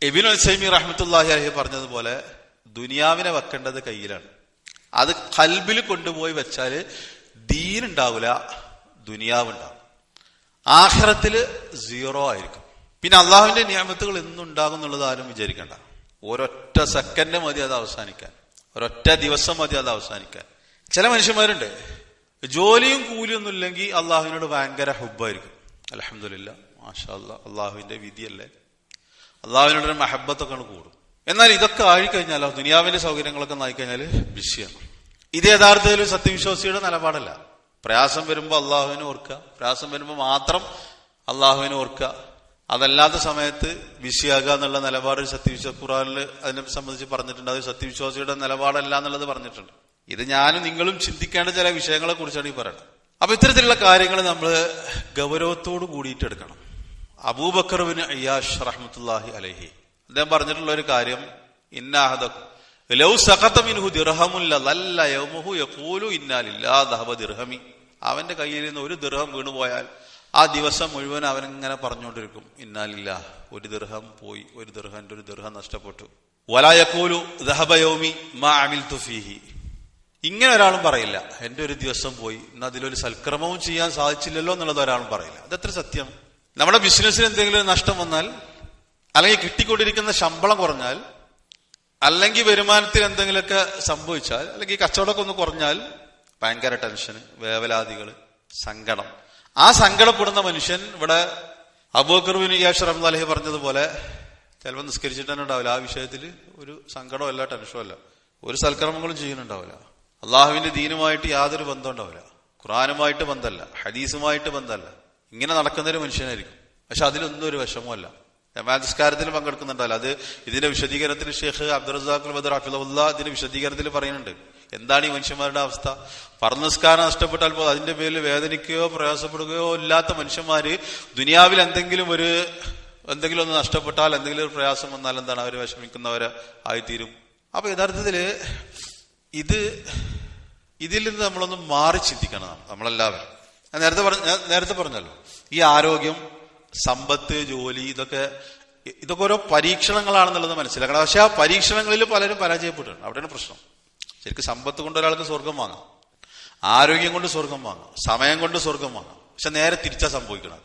എബിൻ സൈമി റഹ്മത്തുല്ലാഹി അലഹി പറഞ്ഞതുപോലെ ദുനിയാവിനെ വെക്കേണ്ടത് കയ്യിലാണ്. അത് കൽബിൽ കൊണ്ടുപോയി വെച്ചാൽ ദീൻ ഉണ്ടാവില്ല ദുനിയാവ് ഉണ്ടാവും ആഖിറത്തിൽ സീറോ ആയിരിക്കും. പിന്നെ അള്ളാഹുവിന്റെ നിയമത്തുകൾ എന്നുണ്ടാകും എന്നുള്ളത് ആരും വിചാരിക്കണ്ട. ഒരൊറ്റ സെക്കൻഡ് മതി അത് അവസാനിക്കാൻ. ഒരൊറ്റ ദിവസം മതി അത് അവസാനിക്കാൻ. ചില മനുഷ്യന്മാരുണ്ട്. ജോലിയും കൂലിയും ഒന്നും ഇല്ലെങ്കിൽ അള്ളാഹുവിനോട് ഭയങ്കര ഹുബായിരിക്കും അലഹമില്ല മാഷാ അള്ളാഹുവിന്റെ വിധിയല്ലേ? അള്ളാഹുവിനോട് ഒരു മഹബത്തൊക്കെ കൂടും. എന്നാൽ ഇതൊക്കെ ആയിക്കഴിഞ്ഞാലോ ദുനിയാവിന്റെ സൗകര്യങ്ങളൊക്കെ നായിക്കഴിഞ്ഞാൽ വിഷയമാണ് ഇത് യഥാർത്ഥത്തിൽ സത്യവിശ്വാസിയുടെ നിലപാടല്ല. പ്രയാസം വരുമ്പോൾ അള്ളാഹുവിനെ ഓർക്കുക. പ്രയാസം വരുമ്പോൾ മാത്രം അള്ളാഹുവിനെ ഓർക്കുക. അതല്ലാത്ത സമയത്ത് വിഷയാകുക എന്നുള്ള നിലപാട് സത്യവിശ്വാസ ഖുറാനിൽ അതിനെ സംബന്ധിച്ച് പറഞ്ഞിട്ടുണ്ട്. അത് സത്യവിശ്വാസിയുടെ നിലപാടല്ല എന്നുള്ളത് പറഞ്ഞിട്ടുണ്ട്. ഇത് ഞാനും നിങ്ങളും ചിന്തിക്കേണ്ട ചില വിഷയങ്ങളെ കുറിച്ചാണ് ഈ പറയുന്നത്. അപ്പൊ ഇത്തരത്തിലുള്ള കാര്യങ്ങൾ നമ്മൾ ഗൗരവത്തോട് കൂടിയിട്ട് എടുക്കണം. അബൂബക്കർ ബിൻ അയ്യാഷ് റഹ്മത്തുല്ലാഹി അലഹി. അദ്ദേഹം പറഞ്ഞിട്ടുള്ള ഒരു കാര്യം ഇന്നാഹദക്കും ലൗ മിൻഹു ദിർഹമുല്ല ലല്ല യഖൂലു ദിർഹമി. അവന്റെ കയ്യിൽ നിന്ന് ഒരു ദിർഹം വീണുപോയാൽ ആ ദിവസം മുഴുവൻ അവനിങ്ങനെ പറഞ്ഞുകൊണ്ടിരിക്കും ഇന്നാലില്ല ഒരു ദിർഹം പോയി ഒരു ദൃഹന്റെ ഒരു ദിർഹം നഷ്ടപ്പെട്ടു. വലായക്കൂലു ദഹബ യൗമി മാ തുഫീഹി ഇങ്ങനെ ഒരാളും പറയില്ല എന്റെ ഒരു ദിവസം പോയി ഇന്ന് അതിലൊരു സൽക്രമവും ചെയ്യാൻ സാധിച്ചില്ലല്ലോ എന്നുള്ളത് ഒരാളും പറയില്ല. അതെത്ര സത്യം? നമ്മുടെ ബിസിനസ്സിന് എന്തെങ്കിലും നഷ്ടം വന്നാൽ അല്ലെങ്കിൽ കിട്ടിക്കൊണ്ടിരിക്കുന്ന ശമ്പളം കുറഞ്ഞാൽ അല്ലെങ്കിൽ വരുമാനത്തിൽ എന്തെങ്കിലുമൊക്കെ സംഭവിച്ചാൽ അല്ലെങ്കിൽ കച്ചവടമൊക്കെ ഒന്ന് കുറഞ്ഞാൽ ഭയങ്കര ടെൻഷൻ വേവലാതികൾ സങ്കടം. ആ സങ്കടപ്പെടുന്ന മനുഷ്യൻ ഇവിടെ അബൂക്കർബിൻ യാഷ് റഹ്മദ് പറഞ്ഞതുപോലെ ചിലപ്പോൾ നിസ്കരിച്ചിട്ട് തന്നെ ഉണ്ടാവില്ല. ആ വിഷയത്തിൽ ഒരു സങ്കടവും അല്ല ടെൻഷനും അല്ല. ഒരു സൽക്കർമ്മങ്ങളും ചെയ്യുന്നുണ്ടാവില്ല. അള്ളാഹുവിന്റെ ദീനുമായിട്ട് യാതൊരു ബന്ധം ഉണ്ടാവില്ല. ഖുറാനുമായിട്ട് ബന്ധമല്ല ഹദീസുമായിട്ട് ബന്ധമല്ല. ഇങ്ങനെ നടക്കുന്നൊരു മനുഷ്യനായിരിക്കും. പക്ഷെ അതിലൊന്നും ഒരു വിഷമമല്ല ജമാസ്കാരത്തിൽ പങ്കെടുക്കുന്നുണ്ടല്ലോ. അത് ഇതിന്റെ വിശദീകരണത്തിൽ ഷെയ്ഖ് അബ്ദുറസാഖുൽ ബദർ അഫിലുള്ള ഇതിന്റെ വിശദീകരണത്തിൽ പറയുന്നുണ്ട്. എന്താണ് ഈ മനുഷ്യന്മാരുടെ അവസ്ഥ? പറനിസ്കാരം നഷ്ടപ്പെട്ടാൽ പോലും അതിന്റെ പേരിൽ വേദനിക്കുകയോ പ്രയാസപ്പെടുകയോ ഇല്ലാത്ത മനുഷ്യന്മാര് ദുനിയാവിൽ എന്തെങ്കിലും ഒരു എന്തെങ്കിലും ഒന്ന് നഷ്ടപ്പെട്ടാൽ എന്തെങ്കിലും ഒരു പ്രയാസം വന്നാൽ എന്താണ് അവർ വിഷമിക്കുന്നവര് ആയിത്തീരും. അപ്പൊ യഥാർത്ഥത്തിൽ ഇത് ഇതിൽ നിന്ന് നമ്മളൊന്ന് മാറി ചിന്തിക്കണം. നമ്മളെല്ലാവരും. ഞാൻ നേരത്തെ പറഞ്ഞ നേരത്തെ പറഞ്ഞല്ലോ. ഈ ആരോഗ്യം സമ്പത്ത് ജോലി ഇതൊക്കെ ഇതൊക്കെ ഓരോ പരീക്ഷണങ്ങളാണെന്നുള്ളത് മനസ്സിലാക്കണം. പക്ഷെ ആ പരീക്ഷണങ്ങളിൽ പലരും പരാജയപ്പെട്ടിട്ടുണ്ട്. അവിടെയാണ് പ്രശ്നം. ശരിക്കും സമ്പത്ത് കൊണ്ട് ഒരാൾക്ക് സ്വർഗം വാങ്ങാം. ആരോഗ്യം കൊണ്ട് സ്വർഗം വാങ്ങാം. സമയം കൊണ്ട് സ്വർഗം വാങ്ങാം. പക്ഷെ നേരെ തിരിച്ചാ സംഭവിക്കുന്നത്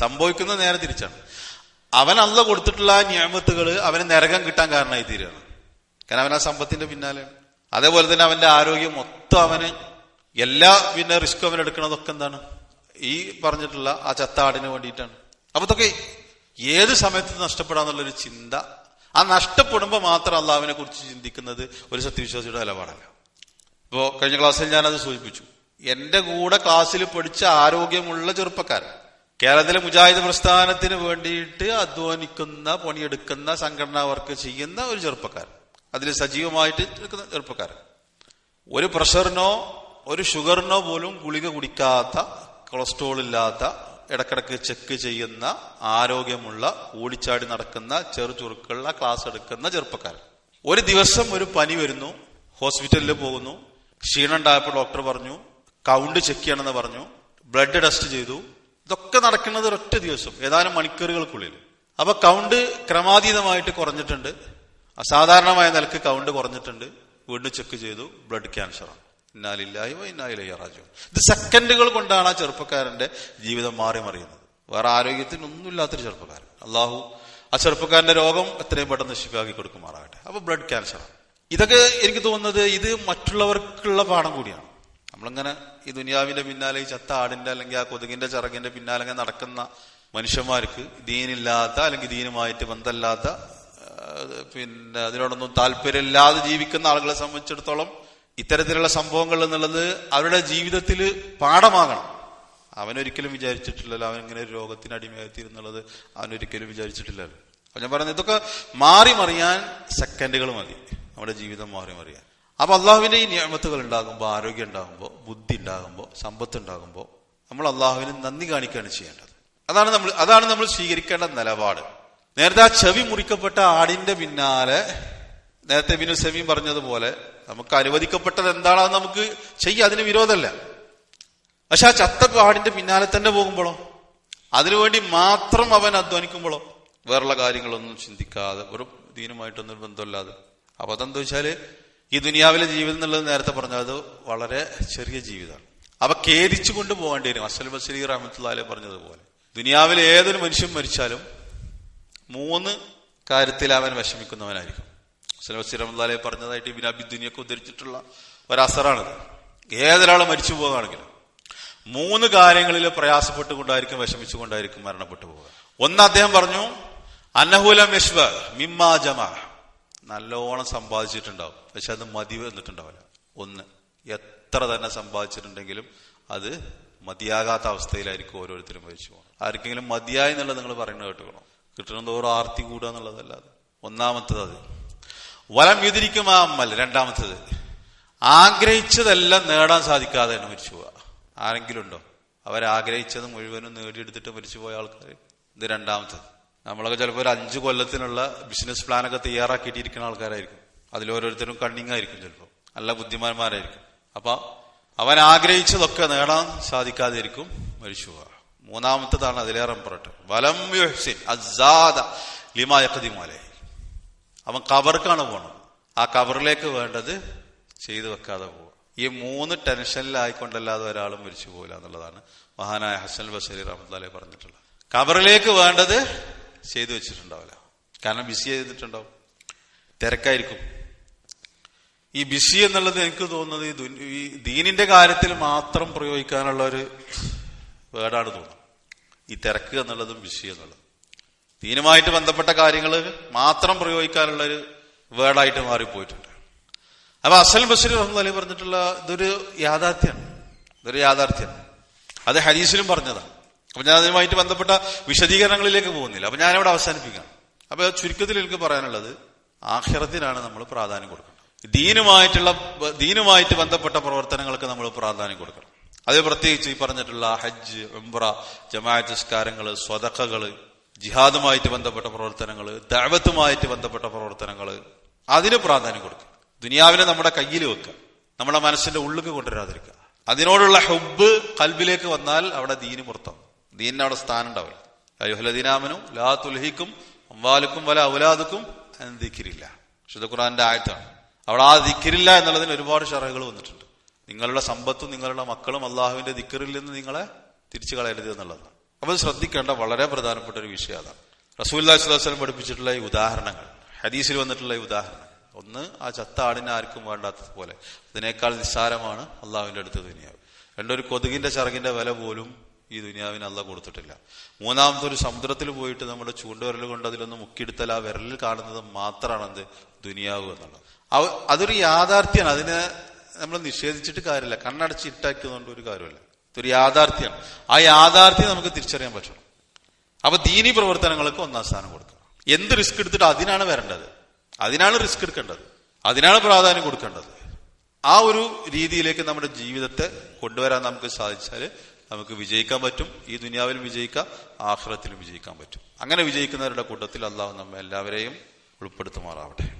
സംഭവിക്കുന്നത് നേരെ തിരിച്ചാണ്. അവൻ അല്ല കൊടുത്തിട്ടുള്ള ആ നിയമത്തുകൾ അവന് നരകം കിട്ടാൻ കാരണമായി തീരുകയാണ്. കാരണം അവൻ ആ സമ്പത്തിന്റെ പിന്നാലെ. അതേപോലെ തന്നെ അവന്റെ ആരോഗ്യം മൊത്തം അവന് എല്ലാ പിന്നെ റിസ്ക് അവൻ എന്താണ്? ഈ പറഞ്ഞിട്ടുള്ള ആ ചത്താടിന് വേണ്ടിയിട്ടാണ്. അപ്പൊ ഇതൊക്കെ ഏത് സമയത്ത് നഷ്ടപ്പെടാന്നുള്ളൊരു ചിന്ത ആ നഷ്ടപ്പെടുമ്പോൾ മാത്രം അള്ളാവിനെ കുറിച്ച് ചിന്തിക്കുന്നത് ഒരു സത്യവിശ്വാസിയുടെ നിലപാടല്ല. ഇപ്പോ കഴിഞ്ഞ ക്ലാസ്സിൽ ഞാനത് സൂചിപ്പിച്ചു. എന്റെ കൂടെ ക്ലാസ്സിൽ പഠിച്ച ആരോഗ്യമുള്ള ചെറുപ്പക്കാരൻ കേരളത്തിലെ മുജാഹിദ് പ്രസ്ഥാനത്തിന് വേണ്ടിയിട്ട് അധ്വാനിക്കുന്ന പണിയെടുക്കുന്ന സംഘടനാ വർക്ക് ചെയ്യുന്ന ഒരു ചെറുപ്പക്കാരൻ. അതിൽ സജീവമായിട്ട് നിൽക്കുന്ന ചെറുപ്പക്കാരൻ. ഒരു പ്രഷറിനോ ഒരു ഷുഗറിനോ പോലും ഗുളിക കുടിക്കാത്ത കൊളസ്ട്രോൾ ഇല്ലാത്ത ഇടക്കിടക്ക് ചെക്ക് ചെയ്യുന്ന ആരോഗ്യമുള്ള ഓടിച്ചാടി നടക്കുന്ന ചെറു ചുരുക്കുള്ള ക്ലാസ് എടുക്കുന്ന ചെറുപ്പക്കാരൻ. ഒരു ദിവസം ഒരു പനി വരുന്നു ഹോസ്പിറ്റലിൽ പോകുന്നു ക്ഷീണം ഉണ്ടായപ്പോൾ ഡോക്ടർ പറഞ്ഞു കൗണ്ട് ചെക്ക് ചെയ്യണമെന്ന് പറഞ്ഞു ബ്ലഡ് ടെസ്റ്റ് ചെയ്തു. ഇതൊക്കെ നടക്കുന്നത് ഒരൊറ്റ ദിവസം ഏതാനും മണിക്കൂറുകൾക്കുള്ളിൽ. അപ്പൊ കൗണ്ട് ക്രമാതീതമായിട്ട് കുറഞ്ഞിട്ടുണ്ട്. അസാധാരണമായ നിലയ്ക്ക് കൗണ്ട് കുറഞ്ഞിട്ടുണ്ട്. വീണ്ടും ചെക്ക് ചെയ്തു ബ്ലഡ് ക്യാൻസറാണ് ഇന്നാലില്ലായി ഇന്നാലില്ലായി റാജു ഇത് സെക്കൻഡുകൾ കൊണ്ടാണ് ആ ചെറുപ്പക്കാരന്റെ ജീവിതം മാറി മറിയുന്നത്. വേറെ ആരോഗ്യത്തിന് ഒന്നുമില്ലാത്തൊരു ചെറുപ്പക്കാരൻ. അള്ളാഹു ആ ചെറുപ്പക്കാരന്റെ രോഗം എത്രയും പെട്ടെന്ന് ശിഫാക്കി കൊടുക്കുമാറാകട്ടെ. അപ്പൊ ബ്ലഡ് ക്യാൻസറാണ് ഇതൊക്കെ എനിക്ക് തോന്നുന്നത് ഇത് മറ്റുള്ളവർക്കുള്ള പാഠം കൂടിയാണ്. നമ്മളിങ്ങനെ ഈ ദുനിയാവിന്റെ പിന്നാലെ ഈ ചത്ത ആടിന്റെ അല്ലെങ്കിൽ ആ കൊതുകിന്റെ ചിറകിന്റെ പിന്നാലെ അങ്ങനെ നടക്കുന്ന മനുഷ്യന്മാർക്ക് ദീനില്ലാത്ത അല്ലെങ്കിൽ ദീനുമായിട്ട് ബന്ധമില്ലാത്ത പിന്നെ അതിനോടൊന്നും താല്പര്യമില്ലാതെ ജീവിക്കുന്ന ആളുകളെ സംബന്ധിച്ചിടത്തോളം ഇത്തരത്തിലുള്ള സംഭവങ്ങൾ എന്നുള്ളത് അവരുടെ ജീവിതത്തിൽ പാഠമാകണം. അവനൊരിക്കലും വിചാരിച്ചിട്ടില്ലല്ലോ അവൻ ഇങ്ങനെ ഒരു രോഗത്തിന് അടിമയായിത്തീരുന്നുള്ളത്. അവനൊരിക്കലും വിചാരിച്ചിട്ടില്ലല്ലോ. അപ്പൊ ഞാൻ പറയുന്നത് ഇതൊക്കെ മാറി മറിയാൻ സെക്കൻഡുകൾ മതി. നമ്മുടെ ജീവിതം മാറി മറിയാൻ. അപ്പൊ അള്ളാഹുവിന്റെ ഈ നിയമത്തുകൾ ഉണ്ടാകുമ്പോൾ ആരോഗ്യം ഉണ്ടാകുമ്പോൾ ബുദ്ധി ഉണ്ടാകുമ്പോൾ സമ്പത്ത് ഉണ്ടാകുമ്പോൾ നമ്മൾ അള്ളാഹുവിന് നന്ദി കാണിക്കുകയാണ് ചെയ്യേണ്ടത്. അതാണ് നമ്മൾ അതാണ് നമ്മൾ സ്വീകരിക്കേണ്ട നിലപാട്. നേരത്തെ ആ ചെവി മുറിക്കപ്പെട്ട ആടിന്റെ പിന്നാലെ നേരത്തെ ബിനു സെമീൻ പറഞ്ഞതുപോലെ നമുക്ക് അനുവദിക്കപ്പെട്ടത് എന്താണെന്ന് നമുക്ക് ചെയ്യാം അതിന് വിരോധമല്ല. പക്ഷെ ആ ചത്ത പാടിന്റെ പിന്നാലെ തന്നെ പോകുമ്പോഴോ? അതിനുവേണ്ടി മാത്രം അവൻ അധ്വാനിക്കുമ്പോഴോ? വേറുള്ള കാര്യങ്ങളൊന്നും ചിന്തിക്കാതെ ഒരു ദീനുമായിട്ടൊന്നും ഒരു ബന്ധമില്ലാതെ. അപ്പൊ അതെന്താ വെച്ചാൽ ഈ ദുനിയാവിലെ ജീവിതം എന്നുള്ളത് നേരത്തെ പറഞ്ഞത് അത് വളരെ ചെറിയ ജീവിതമാണ്. അവ ഖേദിച്ചു കൊണ്ട് പോകേണ്ടി വരും. അസൽ ബസലി റഹമത്തുല്ലാലെ പറഞ്ഞതുപോലെ. ദുനിയാവിലെ ഏതൊരു മനുഷ്യൻ മരിച്ചാലും മൂന്ന് കാര്യത്തിൽ അവൻ വിഷമിക്കുന്നവനായിരിക്കും. സിലബസിറമല്ലാലെ പറഞ്ഞതായിട്ട് ഇബിൻ അബിദ്ദുനിയൊക്കെ ഉദ്ധരിച്ചിട്ടുള്ള ഒരസറാണിത്. ഏതൊരാൾ മരിച്ചു പോകുകയാണെങ്കിലും മൂന്ന് കാര്യങ്ങളിൽ പ്രയാസപ്പെട്ടുകൊണ്ടായിരിക്കും വിഷമിച്ചുകൊണ്ടായിരിക്കും മരണപ്പെട്ടു പോവുക. ഒന്ന് അദ്ദേഹം പറഞ്ഞു അന്നഹൂലം യശ്വ മിമ്മാ ജമ. നല്ലോണം സമ്പാദിച്ചിട്ടുണ്ടാവും. പക്ഷെ അത് മതി വന്നിട്ടുണ്ടാവില്ല ഒന്ന് എത്ര തന്നെ സമ്പാദിച്ചിട്ടുണ്ടെങ്കിലും അത് മതിയാകാത്ത അവസ്ഥയിലായിരിക്കും ഓരോരുത്തരും മരിച്ചു പോകുന്നത്. ആർക്കെങ്കിലും മതിയായി എന്നുള്ളത് നിങ്ങൾ പറയുന്നത് കേട്ടുക്കണം കിട്ടണം തോറും ആർത്തി കൂടുക എന്നുള്ളതല്ലാതെ ഒന്നാമത്തത് അത്. വലം യുതിരിക്കും ആ രണ്ടാമത്തത്. ആഗ്രഹിച്ചതെല്ലാം നേടാൻ സാധിക്കാതെ തന്നെ മരിച്ചു പോവുക. ആരെങ്കിലും ഉണ്ടോ അവരാഗ്രഹിച്ചത് മുഴുവനും നേടിയെടുത്തിട്ട് മരിച്ചുപോയ ആൾക്കാർ ഇത് രണ്ടാമത്തത്. നമ്മളൊക്കെ ചിലപ്പോൾ ഒരു അഞ്ചു കൊല്ലത്തിനുള്ള ബിസിനസ് പ്ലാനൊക്കെ തയ്യാറാക്കിയിട്ടിരിക്കുന്ന ആൾക്കാരായിരിക്കും. അതിലോരോരുത്തരും കണ്ണിങ് ആയിരിക്കും ചിലപ്പോൾ നല്ല ബുദ്ധിമാന്മാരായിരിക്കും. അപ്പൊ അവൻ ആഗ്രഹിച്ചതൊക്കെ നേടാൻ സാധിക്കാതിരിക്കും മരിച്ചു പോവുക. മൂന്നാമത്തതാണ് അതിലേറെ പറട്ട് വലം ലിമാ അസാദ ലിമായക്കതിമാലേ അവൻ കവർക്കാണ് പോണത്. ആ കവറിലേക്ക് വേണ്ടത് ചെയ്തു വെക്കാതെ പോവുക ഈ മൂന്ന് ടെൻഷനിലായിക്കൊണ്ടല്ലാതെ ഒരാളും മരിച്ചു പോകില്ല എന്നുള്ളതാണ് മഹാനായ ഹസൻ ബസീർ റഹ്മത്തുള്ളാഹി പറഞ്ഞിട്ടുള്ളത്. കവറിലേക്ക് വേണ്ടത് ചെയ്തു വെച്ചിട്ടുണ്ടാവില്ല. കാരണം ബിസി ചെയ്തിട്ടുണ്ടാവും. തിരക്കായിരിക്കും. ഈ ബിസി എന്നുള്ളത് എനിക്ക് തോന്നുന്നത് ഈ ഈ ദീനിന്റെ കാര്യത്തിൽ മാത്രം പ്രയോഗിക്കാനുള്ള ഒരു വേർഡാണ് തോന്നുന്നത്. ഈ തിരക്ക് എന്നുള്ളതും ബിസി എന്നുള്ളതും. ദീനുമായിട്ട് ബന്ധപ്പെട്ട കാര്യങ്ങൾ മാത്രം പ്രയോഗിക്കാനുള്ള ഒരു വേർഡായിട്ട് മാറിപ്പോയിട്ടുണ്ട്. അപ്പൊ അസൽ ബഷീർ റഹ്മലി പറഞ്ഞിട്ടുള്ള ഇതൊരു യാഥാർത്ഥ്യമാണ് ഇതൊരു യാഥാർത്ഥ്യമാണ് അത് ഹരീസിലും പറഞ്ഞതാണ്. അപ്പൊ ഞാൻ അതുമായിട്ട് ബന്ധപ്പെട്ട വിശദീകരണങ്ങളിലേക്ക് പോകുന്നില്ല. അപ്പൊ ഞാനിവിടെ അവസാനിപ്പിക്കാം അപ്പൊ ചുരുക്കത്തിൽ എനിക്ക് പറയാനുള്ളത് ആഹ്റത്തിനാണ് നമ്മൾ പ്രാധാന്യം കൊടുക്കുന്നത് ദീനുമായിട്ടുള്ള ദീനുമായിട്ട് ബന്ധപ്പെട്ട പ്രവർത്തനങ്ങൾക്ക് നമ്മൾ പ്രാധാന്യം കൊടുക്കണം. അത് പ്രത്യേകിച്ച് ഈ പറഞ്ഞിട്ടുള്ള ഹജ്ജ് ഉംറ ജമാഅത്ത് സ്കാരങ്ങൾ സ്വതക്കകൾ ജിഹാദുമായിട്ട് ബന്ധപ്പെട്ട പ്രവർത്തനങ്ങൾ ദൈവത്തുമായിട്ട് ബന്ധപ്പെട്ട പ്രവർത്തനങ്ങൾ അതിന് പ്രാധാന്യം കൊടുക്കുക ദുനിയാവിനെ നമ്മുടെ കയ്യിൽ വെക്കുക. നമ്മുടെ മനസ്സിന്റെ ഉള്ളിലേക്ക് കൊണ്ടുവരാതിരിക്കുക. അതിനോടുള്ള ഹുബ് കൽബിലേക്ക് വന്നാൽ അവിടെ ദീന് പുറത്താവും ദീനിന് അവിടെ സ്ഥാനം ഉണ്ടാവില്ല. അയ്യുഹലദീനാമനും ലാ തുൽഹിക്കും അമ്പാലുക്കും വല ഔലാദുക്കും ദിക്കിരില്ല വിശുദ്ധ ഖുറാന്റെ ആയത്താണ്. അവിടെ ആ ദിക്കിരില്ല എന്നുള്ളതിന് ഒരുപാട് ഷറകൾ വന്നിട്ടുണ്ട്. നിങ്ങളുടെ സമ്പത്തും നിങ്ങളുടെ മക്കളും അള്ളാഹുവിന്റെ ദിക്കറിൽ നിന്ന് നിങ്ങളെ തിരിച്ചു കളയരുത് എന്നുള്ളതാണ്. ഇത് ശ്രദ്ധിക്കേണ്ട വളരെ പ്രധാനപ്പെട്ട ഒരു വിഷയം അതാണ്. റസൂൽ സ്വലം പഠിപ്പിച്ചിട്ടുള്ള ഈ ഉദാഹരണങ്ങൾ ഹദീസിൽ വന്നിട്ടുള്ള ഈ ഉദാഹരണം ഒന്ന് ആ ചത്ത ആടിനെ ആർക്കും വേണ്ടാത്തതുപോലെ അതിനേക്കാൾ നിസ്സാരമാണ് അള്ളാഹുവിന്റെ അടുത്ത് ദുനിയാവ്. രണ്ടൊരു കൊതുകിന്റെ ചിറകിന്റെ വില പോലും ഈ ദുനിയാവിന് അല്ല കൊടുത്തിട്ടില്ല. മൂന്നാമത്തെ ഒരു സമുദ്രത്തിൽ പോയിട്ട് നമ്മുടെ ചൂണ്ടുവിരൽ കൊണ്ട് അതിലൊന്ന് മുക്കിയെടുത്താൽ ആ വിരലിൽ കാണുന്നത് മാത്രമാണ് എന്ത് ദുനിയാവ് എന്നുള്ളത്. അതൊരു യാഥാർത്ഥ്യമാണ്. അതിനെ നമ്മൾ നിഷേധിച്ചിട്ട് കാര്യമില്ല. കണ്ണടച്ച് ഇട്ടാക്കിയതുകൊണ്ട് ഒരു കാര്യമില്ല. ഇതൊരു യാഥാർത്ഥ്യമാണ് ആ യാഥാർത്ഥ്യം നമുക്ക് തിരിച്ചറിയാൻ പറ്റണം അപ്പൊ ദീനി പ്രവർത്തനങ്ങൾക്ക് ഒന്നാം സ്ഥാനം കൊടുക്കണം. എന്ത് റിസ്ക് എടുത്തിട്ട് അതിനാണ് വരേണ്ടത്? അതിനാണ് റിസ്ക് എടുക്കേണ്ടത്? അതിനാണ് പ്രാധാന്യം കൊടുക്കേണ്ടത്? ആ ഒരു രീതിയിലേക്ക് നമ്മുടെ ജീവിതത്തെ കൊണ്ടുവരാൻ നമുക്ക് സാധിച്ചാൽ നമുക്ക് വിജയിക്കാൻ പറ്റും. ഈ ദുനിയാവിലും വിജയിക്കാം ആഹ്റത്തിലും വിജയിക്കാൻ പറ്റും. അങ്ങനെ വിജയിക്കുന്നവരുടെ കൂട്ടത്തിൽ അള്ളാഹു നമ്മെ എല്ലാവരെയും ഉൾപ്പെടുത്തുമാറാവട്ടെ.